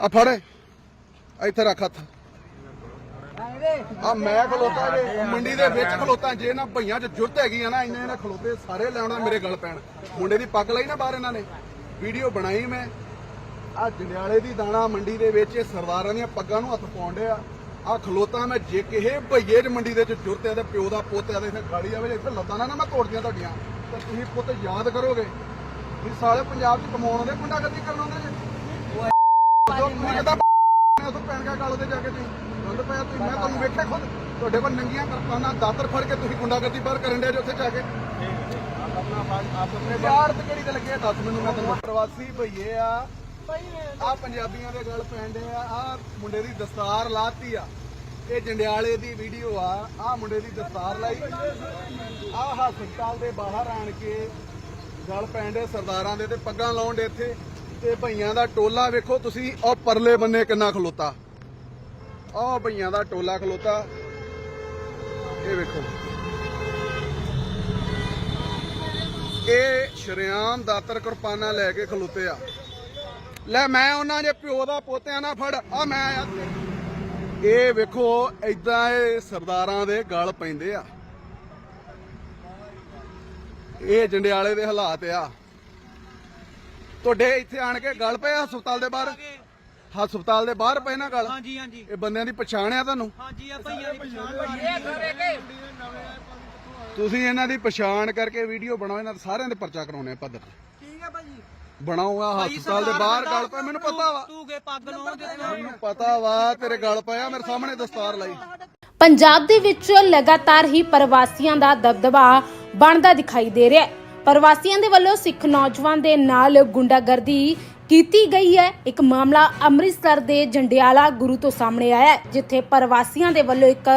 ਆ ਫੜ। ਇੱਥੇ ਰੱਖ ਹੱਥ। ਆ ਮੈਂ ਖਲੋਤਾ ਜੇ ਮੰਡੀ ਦੇ ਵਿੱਚ ਖਲੋਤਾ ਜੇ ਨਾ ਭਈਆਂ 'ਚ ਜੁਰਤ ਹੈਗੀ ਆ ਨਾ ਇੰਨੇ ਇਹਨਾਂ ਖਲੋਤੇ ਸਾਰੇ ਲੈਣਾ ਮੇਰੇ ਗਲ ਪੈਣ। ਮੁੰਡੇ ਦੀ ਪੱਗ ਲਈ ਨਾ ਬਾਹਰ ਇਹਨਾਂ ਨੇ। ਵੀਡੀਓ ਬਣਾਈ ਮੈਂ। ਆ ਜੰਡਿਆਲੇ ਦੀ ਦਾਣਾ ਮੰਡੀ ਦੇ ਵਿੱਚ ਇਹ ਸਰਦਾਰਾਂ ਦੀਆਂ ਪੱਗਾਂ ਨੂੰ ਹੱਥ ਪਾਉਂਦੇ ਆ ਆ ਖਲੋਤਾ ਮੈਂ ਜੇ ਕਿਸੇ ਭਈਏ ਚ ਮੰਡੀ ਦੇ ਚ ਜੁਰਤ ਤੇ ਪਿਓ ਦਾ ਪੁੱਤ ਹੈ ਤੇ ਇੱਥੇ ਗਾੜੀ ਆਵੇ ਇੱਥੇ ਲੱਤਾਂ ਨਾ ਮੈਂ ਤੋੜਦੀਆਂ ਤੁਹਾਡੀਆਂ। ਤੇ ਤੁਸੀਂ ਪੁੱਤ ਯਾਦ ਕਰੋਗੇ ਵੀ ਸਾਲੇ ਪੰਜਾਬ ਚ ਕਮਾਉਣ ਦੇ ਗੁੰਡਾਗਰਦੀ ਕਰਨ ਆਉਂਦੇ ਜੇ ਜੋ ਉਥੋਂ ਪੈਣ ਤੇ ਜਾ ਕੇ ਤੁਸੀਂ। ਗੰਦ ਪਿਆ ਤੁਸੀਂ ਮੈਂ ਤੁਹਾਨੂੰ ਵੇਖਿਆ ਖੁਦ। ਤੁਹਾਡੇ ਕੋਲ ਨੰਗੀਆਂ ਕਰਪਾਨਾਂ ਦਾਤਰ ਫੜ ਕੇ ਤੁਸੀਂ ਗੁੰਡਾਗਰਦੀ ਬਾਹਰ ਕਰਨ ਦੇ ਉੱਥੇ ਜਾ ਕੇ। ਆਪਣੇ ਬਾਹਰ ਤੇ ਕਿਹੜੀ ਤੇ ਲੱਗੇ? ਦੱਸ ਮੈਨੂੰ ਮੈਂ ਤੁਹਾਨੂੰ ਪ੍ਰਵਾਸੀ ਭਈਏ ਆ। ਆ ਪੰਜਾਬੀਆਂ ਦੇ ਗੱਲ ਪੈਂਦੇ ਆ ਆ ਮੁੰਡੇ ਦੀ ਦਸਤਾਰ ਲਾਤੀ ਆ। ਇਹ ਜੰਡਿਆਲੇ ਦੀ ਵੀਡੀਓ ਆ ਆ ਮੁੰਡੇ ਦੀ ਦਸਤਾਰ ਲਾਈ। ਆ ਹਸਪਤਾਲ ਦੇ ਬਾਹਰ ਆਣ ਕੇ ਗੱਲ ਪੈਂਦੇ ਸਰਦਾਰਾਂ ਦੇ ਤੇ ਪੱਗਾਂ ਲਾਉਣ ਦੇ ਇੱਥੇ। ਤੇ ਭਈਆਂ ਦਾ ਟੋਲਾ ਵੇਖੋ ਤੁਸੀਂ ਉਹ ਪਰਲੇ ਬੰਨੇ ਕਿੰਨਾ ਖਲੋਤਾ। ਆਹ ਭਈਆਂ ਦਾ ਟੋਲਾ ਖਲੋਤਾ। ਇਹ ਵੇਖੋ। ਇਹ ਸ਼ਰਿਆਮ ਦਾਤਰ ਕਿਰਪਾਨਾਂ ਲੈ ਕੇ ਖਲੋਤੇ ਆ। ਲੈ ਮੈਂ ਉਹਨਾਂ ਦੇ ਪਿਓ ਦਾ ਪੋਤਿਆਂ ਨਾਲ ਫੜ ਆ ਮੈਂ। ਇਹ ਵੇਖੋ ਐਦਾਂ ਇਹ ਸਰਦਾਰਾਂ ਦੇ ਗਲ ਪੈਂਦੇ ਆ। ਇਹ ਜੰਡਿਆਲੇ ਦੇ ਹਾਲਾਤ ਆ। ਤੁਹਾਡੇ ਇੱਥੇ ਆਣ ਕੇ ਗਲ ਪਏ ਹਸਪਤਾਲ ਦੇ ਬਾਹਰ? ਹਸਪਤਾਲ ਦੇ ਬਾਹਰ ਪਏ ਨਾ ਗਲ? ਹਾਂਜੀ ਹਾਂਜੀ। ਇਹ ਬੰਦਿਆਂ ਦੀ ਪਛਾਣ ਆ ਤੁਹਾਨੂੰ? ਹਾਂਜੀ ਆ ਭਈਆਂ ਦੀ ਪਛਾਣ ਭਾਜੀ। ਤੁਸੀਂ ਇਹਨਾਂ ਦੀ ਪਛਾਣ ਕਰਕੇ ਵੀਡੀਓ ਬਣਾਓ ਇਹਨਾਂ ਦੇ ਸਾਰਿਆਂ ਦੇ ਪਰਚਾ ਕਰਾਉਣੇ ਆ ਪੱਧਰ ਤੇ। ਠੀਕ ਹੈ ਭਾਜੀ। ਬਣਾਓ ਆ ਹਸਪਤਾਲ ਦੇ ਬਾਹਰ ਗਲ ਪਏ ਮੈਨੂੰ ਪਤਾ ਵਾ। ਤੂੰ ਕੇ ਪੱਗ ਲਾਉਣ ਦੇ ਮੈਨੂੰ ਪਤਾ ਵਾ ਤੇਰੇ ਗਲ ਪਿਆ ਮੇਰੇ ਸਾਹਮਣੇ ਦਸਤਾਰ ਲਾਈ। ਪੰਜਾਬ ਦੇ ਵਿੱਚ ਲਗਾਤਾਰ ਹੀ ਪ੍ਰਵਾਸੀਆਂ ਦਾ ਦਬਦਬਾ ਬਣਦਾ ਦਿਖਾਈ ਦੇ ਰਿਹਾ ਹੈ। ਪ੍ਰਵਾਸੀਆਂ ਦੇ ਵੱਲੋਂ ਸਿੱਖ ਨੌਜਵਾਨ ਦੇ ਨਾਲ ਗੁੰਡਾਗਰਦੀ ਕੀਤੀ ਗਈ ਹੈ। ਇੱਕ ਮਾਮਲਾ ਅੰਮ੍ਰਿਤਸਰ ਦੇ ਜੰਡਿਆਲਾ ਗੁਰੂ ਤੋਂ ਸਾਹਮਣੇ ਆਇਆ ਹੈ ਜਿੱਥੇ ਪ੍ਰਵਾਸੀਆਂ ਦੇ ਵੱਲੋਂ ਇੱਕ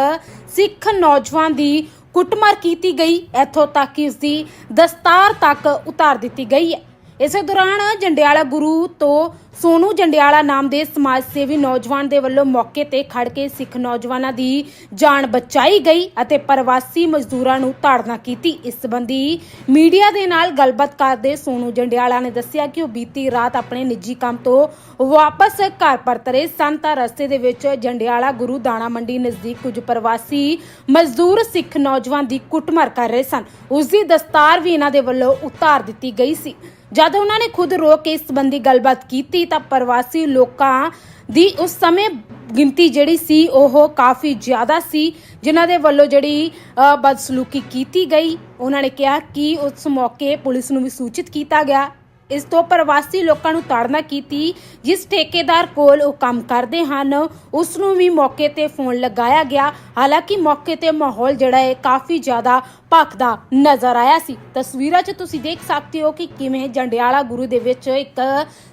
ਸਿੱਖ ਨੌਜਵਾਨ ਦੀ ਕੁੱਟਮਾਰ ਕੀਤੀ ਗਈ। ਇੱਥੋਂ ਤੱਕ ਕਿ ਉਸ ਦੀ ਦਸਤਾਰ ਤੱਕ ਉਤਾਰ ਦਿੱਤੀ ਗਈ ਹੈ। ਇਸੇ ਦੌਰਾਨ ਜੰਡਿਆਲਾ ਗੁਰੂ ਤੋਂ ਸੋਨੂ ਜੰਡਿਆਲਾ ਨਾਮ ਦੇ ਸਮਾਜ ਸੇਵੀ ਨੌਜਵਾਨ ਦੇ ਵੱਲੋਂ ਮੌਕੇ ਤੇ ਖੜ ਕੇ ਸਿੱਖ ਨੌਜਵਾਨਾਂ ਦੀ ਜਾਨ ਬਚਾਈ ਗਈ ਅਤੇ ਪ੍ਰਵਾਸੀ ਮਜ਼ਦੂਰਾਂ ਨੂੰ ਤਾੜਨਾ ਕੀਤੀ। ਇਸ ਸੰਬੰਧੀ ਮੀਡੀਆ ਦੇ ਨਾਲ ਗੱਲਬਾਤ ਕਰਦੇ ਸੋਨੂ ਜੰਡਿਆਲਾ ਨੇ ਦੱਸਿਆ ਕਿ ਉਹ ਬੀਤੀ ਰਾਤ ਆਪਣੇ ਨਿੱਜੀ ਕੰਮ ਤੋਂ ਵਾਪਸ ਘਰ ਪਰਤ ਰਹੇ ਸਨ। ਤਾਂ ਰਸਤੇ ਦੇ ਵਿੱਚ ਜੰਡਿਆਲਾ ਗੁਰੂ ਦਾਣਾ ਮੰਡੀ ਨਜ਼ਦੀਕ ਕੁਝ ਪ੍ਰਵਾਸੀ ਮਜ਼ਦੂਰ ਸਿੱਖ ਨੌਜਵਾਨ ਦੀ ਕੁੱਟਮਾਰ ਕਰ ਰਹੇ ਸਨ। ਉਸ ਦੀ ਦਸਤਾਰ ਵੀ ਇਹਨਾਂ ਦੇ ਵੱਲੋਂ ਉਤਾਰ ਦਿੱਤੀ ਗਈ ਸੀ। ਜਦ ਉਹਨਾਂ ਨੇ ਖੁਦ ਰੋਕ ਕੇ ਇਸ ਸੰਬੰਧੀ ਗੱਲਬਾਤ ਕੀਤੀ ਤਾਂ ਪ੍ਰਵਾਸੀ ਲੋਕਾਂ ਦੀ ਉਸ ਸਮੇਂ ਗਿਣਤੀ ਜਿਹੜੀ ਸੀ ਉਹ ਕਾਫੀ ਜ਼ਿਆਦਾ ਸੀ ਜਿਨ੍ਹਾਂ ਦੇ ਵੱਲੋਂ ਜਿਹੜੀ ਅ, ਬਦਸਲੂਕੀ ਕੀਤੀ ਗਈ। ਉਹਨਾਂ ਨੇ ਕਿਹਾ ਕਿ ਉਸ ਮੌਕੇ ਪੁਲਿਸ ਨੂੰ ਵੀ ਸੂਚਿਤ ਕੀਤਾ ਗਿਆ। ਇਸ ਤੋਂ ਪ੍ਰਵਾਸੀ ਲੋਕਾਂ ਨੂੰ ਤਾੜਨਾ ਕੀਤੀ, ਜਿਸ ਠੇਕੇਦਾਰ ਕੋਲ ਉਹ ਕੰਮ ਕਰਦੇ ਹਨ ਉਸ ਨੂੰ ਵੀ ਮੌਕੇ ਤੇ ਫੋਨ ਲਗਾਇਆ ਗਿਆ। ਹਾਲਾਂਕਿ ਮੌਕੇ ਤੇ ਮਾਹੌਲ ਜਿਹੜਾ ਹੈ, ਕਾਫੀ ਜ਼ਿਆਦਾ ਭਖਦਾ ਨਜ਼ਰ ਆਇਆ ਸੀ। ਤਸਵੀਰਾਂ 'ਚ ਤੁਸੀਂ ਦੇਖ ਸਕਦੇ ਹੋ ਕਿ ਕਿਵੇਂ ਜੰਡਿਆਲਾ ਗੁਰੂ ਦੇ ਵਿੱਚ ਇੱਕ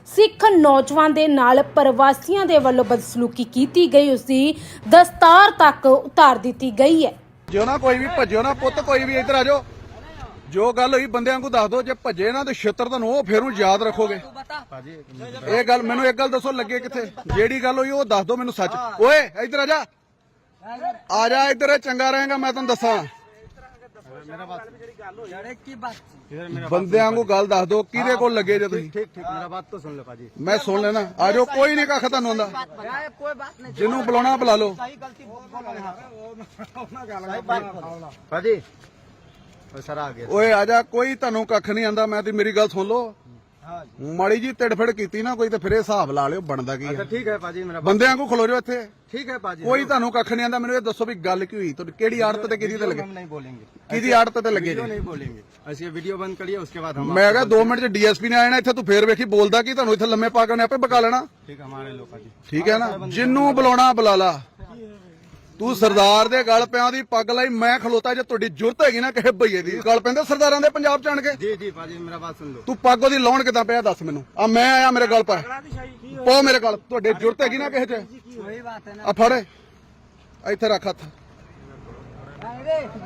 ਸਿੱਖ ਨੌਜਵਾਨ ਦੇ ਨਾਲ ਪ੍ਰਵਾਸੀਆਂ ਦੇ ਵੱਲੋਂ ਬਦਸਲੂਕੀ ਕੀਤੀ ਗਈ ਉਸ ਦੀ ਦਸਤਾਰ ਤੱਕ ਉਤਾਰ ਦਿੱਤੀ ਗਈ ਹੈ। ਜਿਓ ਨਾ ਕੋਈ ਵੀ, ਭੱਜਿਓ ਨਾ ਪੁੱਤ, ਕੋਈ ਵੀ ਇੱਧਰ ਆ ਜਾਓ। ਜੋ ਗੱਲ ਹੋਈ ਬੰਦਿਆਂ ਨੂੰ ਦੱਸ ਦਿਓ ਜੇ ਭੱਜੇ ਨਾ ਤੇ ਛਿੱਤਰ ਤੁਹਾਨੂੰ ਉਹ ਫੇਰ ਯਾਦ ਰੱਖੋਗੇ। ਇਹ ਗੱਲ ਮੈਨੂੰ ਇੱਕ ਗੱਲ ਦੱਸੋ ਲੱਗੇ ਕਿੱਥੇ? ਜਿਹੜੀ ਗੱਲ ਹੋਈ ਉਹ ਦੱਸ ਦਿਓ ਮੈਨੂੰ ਸੱਚ। ਓਏ ਇੱਧਰ ਆ ਜਾ। ਆ ਜਾ ਇੱਧਰ ਚੰਗਾ ਰਹੇਗਾ ਮੈਂ ਤੁਹਾਨੂੰ ਦੱਸਾਂ। ਬੰਦਿਆਂ ਨੂੰ ਗੱਲ ਦੱਸ ਦੋ ਕਿਹਦੇ ਕੋਲ ਲੱਗੇ ਜੇ ਤੁਸੀਂ? ਠੀਕ ਠੀਕ ਮੇਰਾ ਬਾਤ ਤਾਂ ਸੁਣ ਲਓ ਭਾਜੀ। ਮੈਂ ਸੁਣ ਲੈਣਾ। ਆ ਜਾਓ ਕੋਈ ਨਹੀਂ ਕੱਖ ਤੁਹਾਨੂੰ ਆਂਦਾ ਜਿਹਨੂੰ ਬੁਲਾਉਣਾ ਬੁਲਾ ਲਓ। ਭਾਜੀ ਗਲਤੀ ਬੋਲ पाजी वो सर आ गया ਓਏ ਆ ਜਾ ਕੋਈ ਤੁਹਾਨੂੰ ਕੱਖ ਨਹੀਂ ਆਂਦਾ ਮੈਂ ਤੇ ਮੇਰੀ ਗੱਲ ਸੁਣ ਲਓ हाँ ਮਾੜੀ ਜੀ ਤਿੜਫੜ ਕੀਤੀ ਨਾ ਕੋਈ ਤੇ ਫਿਰ ਇਹ ਹਿਸਾਬ ਲਾ ਲਿਓ ਬਣਦਾ ਕੀ अच्छा ਹੈ ठीक है पाजी मेरा बात ਬੰਦਿਆਂ ਨੂੰ ਖਲੋ ਜਾਓ ਇੱਥੇ ठीक है पाजी ਕੋਈ ਤੁਹਾਨੂੰ ਕੱਖ ਨਹੀਂ ਆਂਦਾ ਮੈਨੂੰ ਇਹ ਦੱਸੋ ਵੀ ਗੱਲ ਕੀ ਹੋਈ ਤੁਹਾਡੀ ਕਿਹੜੀ ਆੜਤ ਤੇ ਕਿਹਦੀ ਤੇ ਲੱਗੇ हम नहीं बोलेंगे ਕਿਹਦੀ ਆੜਤ ਤੇ ਲੱਗੇ वीडियो ਜੀ नहीं बोलेंगे ऐसे वीडियो बंद करिए उसके बाद हम ਮੈਂ ਕਿਹਾ 2 ਮਿੰਟ ਚ ਡੀਐਸਪੀ ਨੇ ਆਣਾ ਇੱਥੇ ਤੂੰ ਫੇਰ ਵੇਖੀ ਬੋਲਦਾ ਕੀ ਤੁਹਾਨੂੰ ਇੱਥੇ ਲੰਮੇ ਪਾ ਕੇ ਉਹਨੇ ਆਪੇ ਬਕਾ ਲੈਣਾ ठीक है हमारे लोग पाजी ਠੀਕ ਹੈ ਨਾ ਜਿੰਨੂੰ ਬੁਲਾਉਣਾ ਬੁਲਾ ਲਾ ਤੂੰ ਸਰਦਾਰ ਦੇ ਗਲ ਪਿਆਂ ਦੀ ਪੱਗ ਲਾਈ ਮੈਂ ਖਲੋਤਾ ਜੇ ਤੁਹਾਡੀ ਜੁਰਤ ਹੈਗੀ ਨਾ ਕਿਸੇ ਭਈਏ ਦੀ। ਗੱਲ ਪੈਂਦੇ ਸਰਦਾਰਾਂ ਦੇ ਪੰਜਾਬ ਚ ਕੇ? ਜੀ ਜੀ ਭਾਜੀ ਮੇਰਾ ਬਾਤ ਸੁਣ ਲਓ। ਤੂੰ ਪੱਗ ਉਹਦੀ ਲਾਉਣ ਕਿਦਾਂ ਪਿਆ ਦੱਸ ਮੈਨੂੰ। ਆ ਮੈਂ ਆਇਆ ਮੇਰੇ ਗੱਲ ਪਾ। ਪਾ ਮੇਰੇ ਗੱਲ। ਤੁਹਾਡੇ ਜੁਰਤ ਹੈਗੀ ਨਾ ਕਿਸੇ ਚ? ਆ ਫੜ। ਇੱਥੇ ਰੱਖ ਹੱਥ।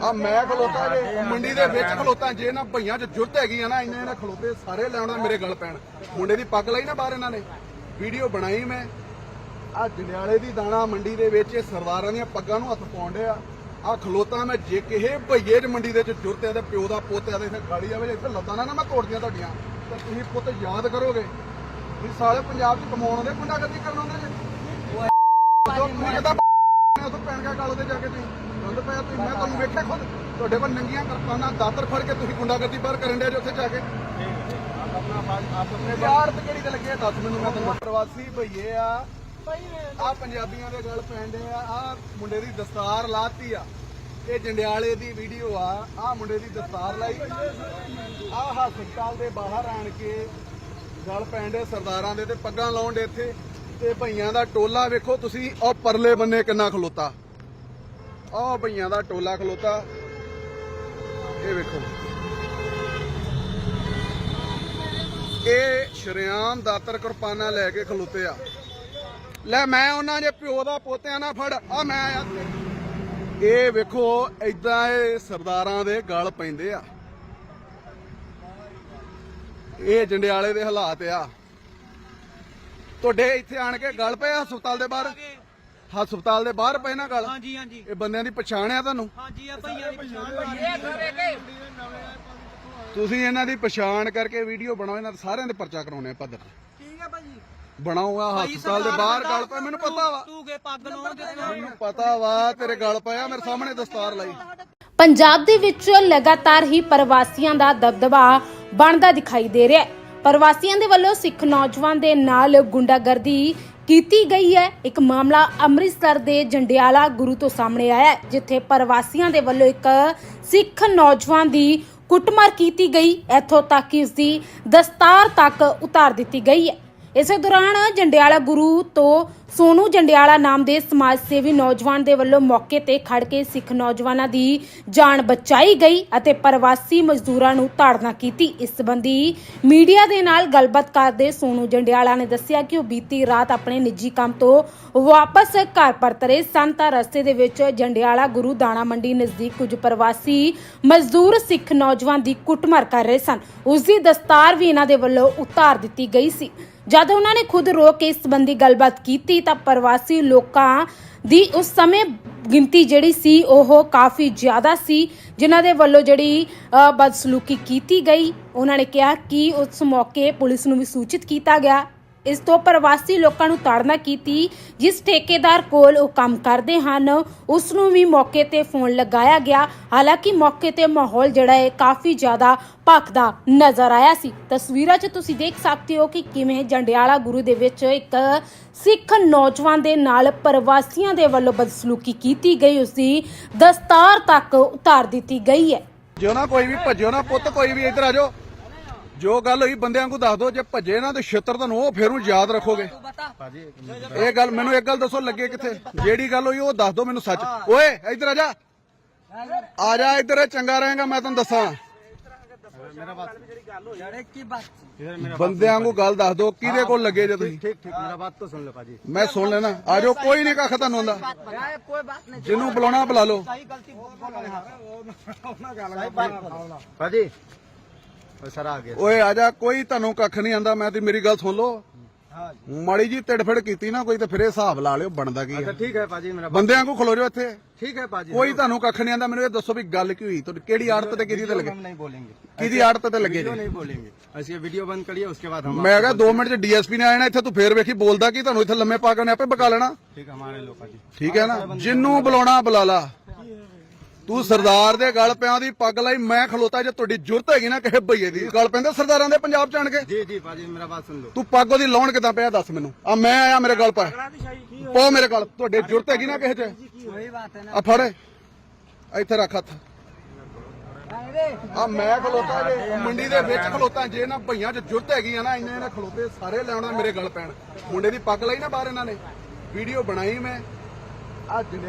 ਆ ਮੈਂ ਖਲੋਤਾ ਜੇ ਮੰਡੀ ਦੇ ਵਿੱਚ ਖਲੋਤਾ। ਜੇ ਨਾ ਭਈਆਂ ਚ ਜੁਰਤ ਹੈਗੀ ਆ ਨਾ ਇੰਨੇ ਇਹਨਾਂ ਖਲੋਤੇ ਸਾਰੇ ਲੈਣਾ ਮੇਰੇ ਗਲ ਪੈਣ। ਮੁੰਡੇ ਦੀ ਪੱਗ ਲਾਈ ਨਾ ਬਾਹਰ ਇਹਨਾਂ ਨੇ। ਵੀਡੀਓ ਬਣਾਈ ਮੈਂ। ਆ ਜੰਡਿਆਲੇ ਦੀ ਦਾਣਾ ਮੰਡੀ ਦੇ ਵਿੱਚ ਇਹ ਸਰਦਾਰਾਂ ਦੀਆਂ ਪੱਗਾਂ ਨੂੰ ਹੱਥ ਪਾਉਂਦੇ ਆ ਆ ਖਲੋਤਾ ਮੈਂ ਜੇ ਕਿਸੇ ਭਈਏ ਚ ਮੰਡੀ ਦੇ ਚ ਜੁਰਤ ਤੇ ਪਿਓ ਦਾ ਪੁੱਤ ਹੈ ਤੇ ਇੱਥੇ ਗਾੜੀ ਆਵੇ ਇੱਥੇ ਲੱਤਾਂ ਨਾ ਨਾ ਮੈਂ ਤੋੜਦੀਆਂ ਤੁਹਾਡੀਆਂ। ਤੇ ਤੁਸੀਂ ਪੁੱਤ ਯਾਦ ਕਰੋਗੇ ਵੀ ਸਾਲੇ ਪੰਜਾਬ ਚ ਕਮਾਉਣ ਦੇ ਗੁੰਡਾਗਰਦੀ ਕਰਨ ਆਉਂਦੇ ਜੇ ਜੋ ਤੁਸੀਂ ਕਿਦਾਂ ਉਥੋਂ ਪੈਣ ਕਾ ਕਾਲੋ ਤੇ ਜਾ ਕੇ ਤੁਸੀਂ ਗੰਦ ਪਿਆ ਤੁਸੀਂ ਮੈਂ ਤੁਹਾਨੂੰ ਵੇਖਿਆ ਖੁਦ। ਤੁਹਾਡੇ ਕੋਲ ਨੰਗੀਆਂ ਕਰਪਾਨਾਂ ਦਾਤਰ ਫੜ ਕੇ ਤੁਸੀਂ ਗੁੰਡਾਗਰਦੀ ਬਾਹਰ ਕਰਨ ਦੇ ਉੱਥੇ ਜਾ ਕੇ। ਯਾਰ ਤੇ ਕਿਹੜੀ ਤੇ ਲੱਗੇ ਆ? ਦੱਸ ਮੈਨੂੰ ਮੈਂ ਤੁਹਾਨੂੰ ਪ੍ਰਵਾਸੀ ਭਈਏ ਆ। ਆ ਪੰਜਾਬੀਆਂ ਦੇ ਗੱਲ ਪੈਂਦੇ ਆ ਆ ਮੁੰਡੇ ਦੀ ਦਸਤਾਰ ਲਾਤੀ ਆ। ਇਹ ਜੰਡਿਆਲੇ ਦੀ ਵੀਡੀਓ ਆ ਆ ਮੁੰਡੇ ਦੀ ਦਸਤਾਰ ਲਾਈ। ਆ ਹਸਪਤਾਲ ਦੇ ਬਾਹਰ ਆਣ ਕੇ ਗੱਲ ਪੈਂਦੇ ਸਰਦਾਰਾਂ ਦੇ ਤੇ ਪੱਗਾਂ ਲਾਉਣ ਦੇ ਇੱਥੇ। ਤੇ ਭਈਆਂ ਦਾ ਟੋਲਾ ਵੇਖੋ ਤੁਸੀਂ ਉਹ ਪਰਲੇ ਬੰਨੇ ਕਿੰਨਾ ਖਲੋਤਾ। ਆਹ ਭਈਆਂ ਦਾ ਟੋਲਾ ਖਲੋਤਾ। ਇਹ ਵੇਖੋ। ਇਹ ਸ਼ਰਿਆਮ ਦਾਤਰ ਕਿਰਪਾਨਾਂ ਲੈ ਕੇ ਖਲੋਤੇ ਆ। ਲੈ ਮੈਂ ਉਹਨਾਂ ਦੇ ਪਿਓ ਦਾ ਪੋਤਿਆਂ ਨਾਲ ਫੜ ਆ ਮੈਂ ਆਇਆ ਇਹ ਵੇਖੋ ਐਦਾਂ ਇਹ ਸਰਦਾਰਾਂ ਦੇ ਗਲ ਪੈਂਦੇ ਆ। ਇਹ ਜੰਡਿਆਲੇ ਦੇ ਹਾਲਾਤ ਆ। ਤੁਹਾਡੇ ਇੱਥੇ ਆਣ ਕੇ ਗਲ ਪਏ ਆ ਹਸਪਤਾਲ ਦੇ ਬਾਹਰ? ਹਸਪਤਾਲ ਦੇ ਬਾਹਰ ਪਏ ਨਾ ਗਲ? ਹਾਂਜੀ ਹਾਂਜੀ। ਇਹ ਬੰਦਿਆਂ ਦੀ ਪਛਾਣ ਆ ਤੁਹਾਨੂੰ? ਹਾਂਜੀ ਆ ਭਈਆਂ ਦੀ ਪਛਾਣ ਤੁਸੀਂ ਇਹਨਾਂ ਦੀ ਪਛਾਣ ਕਰਕੇ ਵੀਡੀਓ ਬਣਾਓ ਇਹਨਾਂ ਦੇ ਸਾਰਿਆਂ ਦੇ ਪਰਚਾ ਕਰਾਉਣੇ ਆ ਪੱਧਰ। ਠੀਕ ਹੈ ਭਾਜੀ ਬਣਾਓ ਆ ਹਸਪਤਾਲ ਦੇ ਬਾਹਰ ਗਲ ਪਏ ਮੈਨੂੰ ਪਤਾ ਵਾ। ਤੂੰ ਕੇ ਪੱਗ ਲਾਉਣ ਮੈਨੂੰ ਪਤਾ ਵਾ ਤੇਰੇ ਗਲ ਪਿਆ ਮੇਰੇ ਸਾਹਮਣੇ ਦਸਤਾਰ ਲਾਈ। ਪੰਜਾਬ ਦੇ ਵਿੱਚ ਲਗਾਤਾਰ ਹੀ ਪ੍ਰਵਾਸੀਆਂ ਦਾ ਦਬਦਬਾ ਬਣਦਾ ਦਿਖਾਈ ਦੇ ਰਿਹਾ ਹੈ। ਪ੍ਰਵਾਸੀਆਂ ਦੇ ਵੱਲੋਂ ਸਿੱਖ ਨੌਜਵਾਨ ਦੇ ਨਾਲ ਗੁੰਡਾਗਰਦੀ ਕੀਤੀ ਗਈ ਹੈ। ਇੱਕ ਮਾਮਲਾ ਅੰਮ੍ਰਿਤਸਰ ਦੇ ਜੰਡਿਆਲਾ ਗੁਰੂ ਤੋਂ ਸਾਹਮਣੇ ਆਇਆ ਹੈ ਜਿੱਥੇ ਪ੍ਰਵਾਸੀਆਂ ਦੇ ਵੱਲੋਂ ਇੱਕ ਸਿੱਖ ਨੌਜਵਾਨ ਦੀ ਕੁੱਟਮਾਰ ਕੀਤੀ ਗਈ। ਇੱਥੋਂ ਤੱਕ ਕਿ ਉਸ ਦੀ ਦਸਤਾਰ ਤੱਕ ਉਤਾਰ ਦਿੱਤੀ ਗਈ ਹੈ। ਇਸੇ ਦੌਰਾਨ ਜੰਡਿਆਲਾ ਗੁਰੂ ਤੋਂ ਸੋਨੂ ਜੰਡਿਆਲਾ ਨਾਮ ਦੇ ਸਮਾਜ ਸੇਵੀ ਨੌਜਵਾਨ ਦੇ ਵੱਲੋਂ ਮੌਕੇ ਤੇ ਖੜ ਕੇ ਸਿੱਖ ਨੌਜਵਾਨਾਂ ਦੀ ਜਾਨ ਬਚਾਈ ਗਈ ਅਤੇ ਪ੍ਰਵਾਸੀ ਮਜ਼ਦੂਰਾਂ ਨੂੰ ਤਾੜਨਾ ਕੀਤੀ। ਇਸ ਸੰਬੰਧੀ ਮੀਡੀਆ ਦੇ ਨਾਲ ਗੱਲਬਾਤ ਕਰਦੇ ਸੋਨੂ ਜੰਡਿਆਲਾ ਨੇ ਦੱਸਿਆ ਕਿ ਉਹ ਬੀਤੀ ਰਾਤ ਆਪਣੇ ਨਿੱਜੀ ਕੰਮ ਤੋਂ ਵਾਪਸ ਘਰ ਪਰਤ ਰਹੇ ਸਨ। ਤਾਂ ਰਸਤੇ ਦੇ ਵਿੱਚ ਜੰਡਿਆਲਾ ਗੁਰੂ ਦਾਣਾ ਮੰਡੀ ਨਜ਼ਦੀਕ ਕੁਝ ਪ੍ਰਵਾਸੀ ਮਜ਼ਦੂਰ ਸਿੱਖ ਨੌਜਵਾਨ ਦੀ ਕੁੱਟਮਾਰ ਕਰ ਰਹੇ ਸਨ। ਉਸ ਦੀ ਦਸਤਾਰ ਵੀ ਇਹਨਾਂ ਦੇ ਵੱਲੋਂ ਉਤਾਰ ਦਿੱਤੀ ਗਈ ਸੀ। ਜਦ ਉਹਨਾਂ ਨੇ ਖੁਦ ਰੋਕ ਕੇ ਇਸ ਸੰਬੰਧੀ ਗੱਲਬਾਤ ਕੀਤੀ ਤਾਂ ਪ੍ਰਵਾਸੀ ਲੋਕਾਂ ਦੀ ਉਸ ਸਮੇਂ ਗਿਣਤੀ ਜਿਹੜੀ ਸੀ ਉਹ ਕਾਫੀ ਜ਼ਿਆਦਾ ਸੀ, ਜਿਨ੍ਹਾਂ ਦੇ ਵੱਲੋਂ ਜਿਹੜੀ ਬਦਸਲੂਕੀ ਕੀਤੀ ਗਈ। ਉਹਨਾਂ ਨੇ ਕਿਹਾ ਕਿ ਉਸ ਮੌਕੇ ਪੁਲਿਸ ਨੂੰ ਵੀ ਸੂਚਿਤ ਕੀਤਾ ਗਿਆ। ਇਸ ਤੋਂ ਪ੍ਰਵਾਸੀ ਲੋਕਾਂ ਨੂੰ ਤਾੜਨਾ ਕੀਤੀ, ਜਿਸ ਠੇਕੇਦਾਰ ਕੋਲ ਉਹ ਕੰਮ ਕਰਦੇ ਹਨ ਉਸ ਨੂੰ ਵੀ ਮੌਕੇ ਤੇ ਫੋਨ ਲਗਾਇਆ ਗਿਆ। ਹਾਲਾਂਕਿ ਮੌਕੇ ਤੇ ਮਾਹੌਲ ਜਿਹੜਾ ਹੈ, ਕਾਫੀ ਜ਼ਿਆਦਾ ਭਖਦਾ ਨਜ਼ਰ ਆਇਆ ਸੀ। ਤਸਵੀਰਾਂ 'ਚ ਤੁਸੀਂ ਦੇਖ ਸਕਦੇ ਹੋ ਕਿ ਕਿਵੇਂ ਜੰਡਿਆਲਾ ਗੁਰੂ ਦੇ ਵਿੱਚ ਇੱਕ ਸਿੱਖ ਨੌਜਵਾਨ ਦੇ ਨਾਲ ਪ੍ਰਵਾਸੀਆਂ ਦੇ ਵੱਲੋਂ ਬਦਸਲੂਕੀ ਕੀਤੀ ਗਈ, ਉਸ ਦੀ ਦਸਤਾਰ ਤੱਕ ਉਤਾਰ ਦਿੱਤੀ ਗਈ ਹੈ। ਜਿਉ ਨਾ ਕੋਈ ਵੀ ਭੱਜਿਓ ਨਾ ਪੁੱਤ, ਕੋਈ ਵੀ ਇੱਧਰ ਆ ਜਾਓ। ਜੋ ਗੱਲ ਹੋਈ ਬੰਦਿਆਂ ਨੂੰ ਦੱਸ ਦਿਓ ਜੇ ਭੱਜੇ ਨਾ ਤੇ ਛੇਤਰ ਤੁਹਾਨੂੰ ਉਹ ਫਿਰ ਯਾਦ ਰੱਖੋਗੇ। ਇਹ ਗੱਲ ਮੈਨੂੰ ਇੱਕ ਗੱਲ ਦੱਸੋ ਲੱਗੇ ਕਿੱਥੇ? ਜਿਹੜੀ ਗੱਲ ਹੋਈ ਉਹ ਦੱਸ ਦਿਓ ਮੈਨੂੰ ਸੱਚ। ਓਏ ਇੱਧਰ ਆ ਜਾ। ਆ ਜਾ ਇੱਧਰ ਚੰਗਾ ਰਹੇਗਾ ਮੈਂ ਤੁਹਾਨੂੰ ਦੱਸਾਂ। ਬੰਦਿਆਂ ਨੂੰ ਗੱਲ ਦੱਸ ਦੋ ਕਿਹਦੇ ਕੋਲ ਲੱਗੇ ਜੇ ਤੁਸੀਂ? ਠੀਕ ਠੀਕ ਮੇਰਾ ਬਾਤ ਤਾਂ ਸੁਣ ਲਓ ਭਾਜੀ। ਮੈਂ ਸੁਣ ਲੈਣਾ। ਆਜੋ ਕੋਈ ਨਹੀਂ ਕੱਖ ਤੁਹਾਨੂੰ ਆਉਂਦਾ। ਜਿਹਨੂੰ ਬੁਲਾਉਣਾ ਬੁਲਾ ਲਓ। ਭਾਜੀ। ਗਲਤੀ ਬੋਲ ਰਹੇ ਹਾਂ पाजी वो सर आ गया ਓਏ ਆ ਜਾ ਕੋਈ ਤੁਹਾਨੂੰ ਕੱਖ ਨਹੀਂ ਆਂਦਾ ਮੈਂ ਤੇ ਮੇਰੀ ਗੱਲ ਸੁਣ ਲਓ ਮਾੜੀ ਜੀ ਤਿੜਫੜ ਕੀਤੀ ਨਾ ਕੋਈ ਤੇ ਫਿਰ ਇਹ ਹਿਸਾਬ ਲਾ ਲਿਓ ਬਣਦਾ ਕੀ अच्छा ਹੈ ठीक है पाजी मेरा बात ਬੰਦਿਆਂ ਨੂੰ ਖਲੋ ਜਾਓ ਇੱਥੇ ठीक है पाजी ਕੋਈ ਤੁਹਾਨੂੰ ਕੱਖ ਨਹੀਂ ਆਂਦਾ ਮੈਨੂੰ ਇਹ ਦੱਸੋ ਵੀ ਗੱਲ ਕੀ ਹੋਈ ਤੁਹਾਡੀ ਕਿਹੜੀ ਆੜਤ ਤੇ ਕਿਹਦੀ ਤੇ ਲੱਗੇ हम नहीं बोलेंगे ਕਿਹਦੀ ਆੜਤ ਤੇ ਲੱਗੇ वीडियो ਜੀ नहीं बोलेंगे ऐसे वीडियो बंद करिए उसके बाद हम ਮੈਂ ਕਿਹਾ 2 ਮਿੰਟ ਚ ਡੀਐਸਪੀ ਨੇ ਆ ਜਾਣਾ ਇੱਥੇ ਤੂੰ ਫੇਰ ਵੇਖੀ ਬੋਲਦਾ ਕੀ ਤੁਹਾਨੂੰ ਇੱਥੇ ਲੰਮੇ ਪਾ ਕੇ ਉਹਨੇ ਆਪੇ ਬਕਾ ਲੈਣਾ ठीक है हमारे लोग पाजी ਠੀਕ ਹੈ ਨਾ ਜਿੰਨੂੰ ਬੁਲਾਉਣਾ ਬੁਲਾ ਲਾ ਤੂੰ ਸਰਦਾਰ ਦੇ ਗਲ ਪਿਆਂ ਦੀ ਪੱਗ ਲਈ ਮੈਂ ਖਲੋਤਾ ਜੇ ਤੁਹਾਡੀ ਜੁਰਤ ਹੈਗੀ ਨਾ ਕਿਸੇ ਭਈਏ ਦੀ। ਗੱਲ ਪੈਂਦੇ ਸਰਦਾਰਾਂ ਦੇ ਪੰਜਾਬ ਚ ਕੇ? ਜੀ ਜੀ ਭਾਜੀ ਮੇਰਾ ਬਾਤ ਸੁਣ ਲਓ। ਤੂੰ ਪੱਗ ਉਹਦੀ ਲਾਉਣ ਕਿਦਾਂ ਪਿਆ ਦੱਸ ਮੈਨੂੰ। ਆ ਮੈਂ ਆਇਆ ਮੇਰੇ ਗੱਲ ਪਾ। ਪਾ ਮੇਰੇ ਗੱਲ। ਤੁਹਾਡੇ ਜੁਰਤ ਹੈਗੀ ਨਾ ਕਿਸੇ ਚ? ਆ ਫੜ। ਇੱਥੇ ਰੱਖ ਹੱਥ। ਆ ਮੈਂ ਖਲੋਤਾ ਜੇ ਮੰਡੀ ਦੇ ਵਿੱਚ ਖਲੋਤਾ ਜੇ ਨਾ ਭਈਆਂ ਚ ਜੁਰਤ ਹੈਗੀ ਆ ਨਾ ਇੰਨੇ ਨੇ ਖਲੋਤੇ ਸਾਰੇ ਲੈਣਾ ਮੇਰੇ ਗਲ ਪੈਣ। ਮੁੰਡੇ ਦੀ ਪੱਗ ਲਈ ਨਾ ਬਾਹਰ ਇਹਨਾਂ ਨੇ। ਵੀਡੀਓ ਬਣਾਈ ਮੈਂ। ਆ ਜਲਿਆ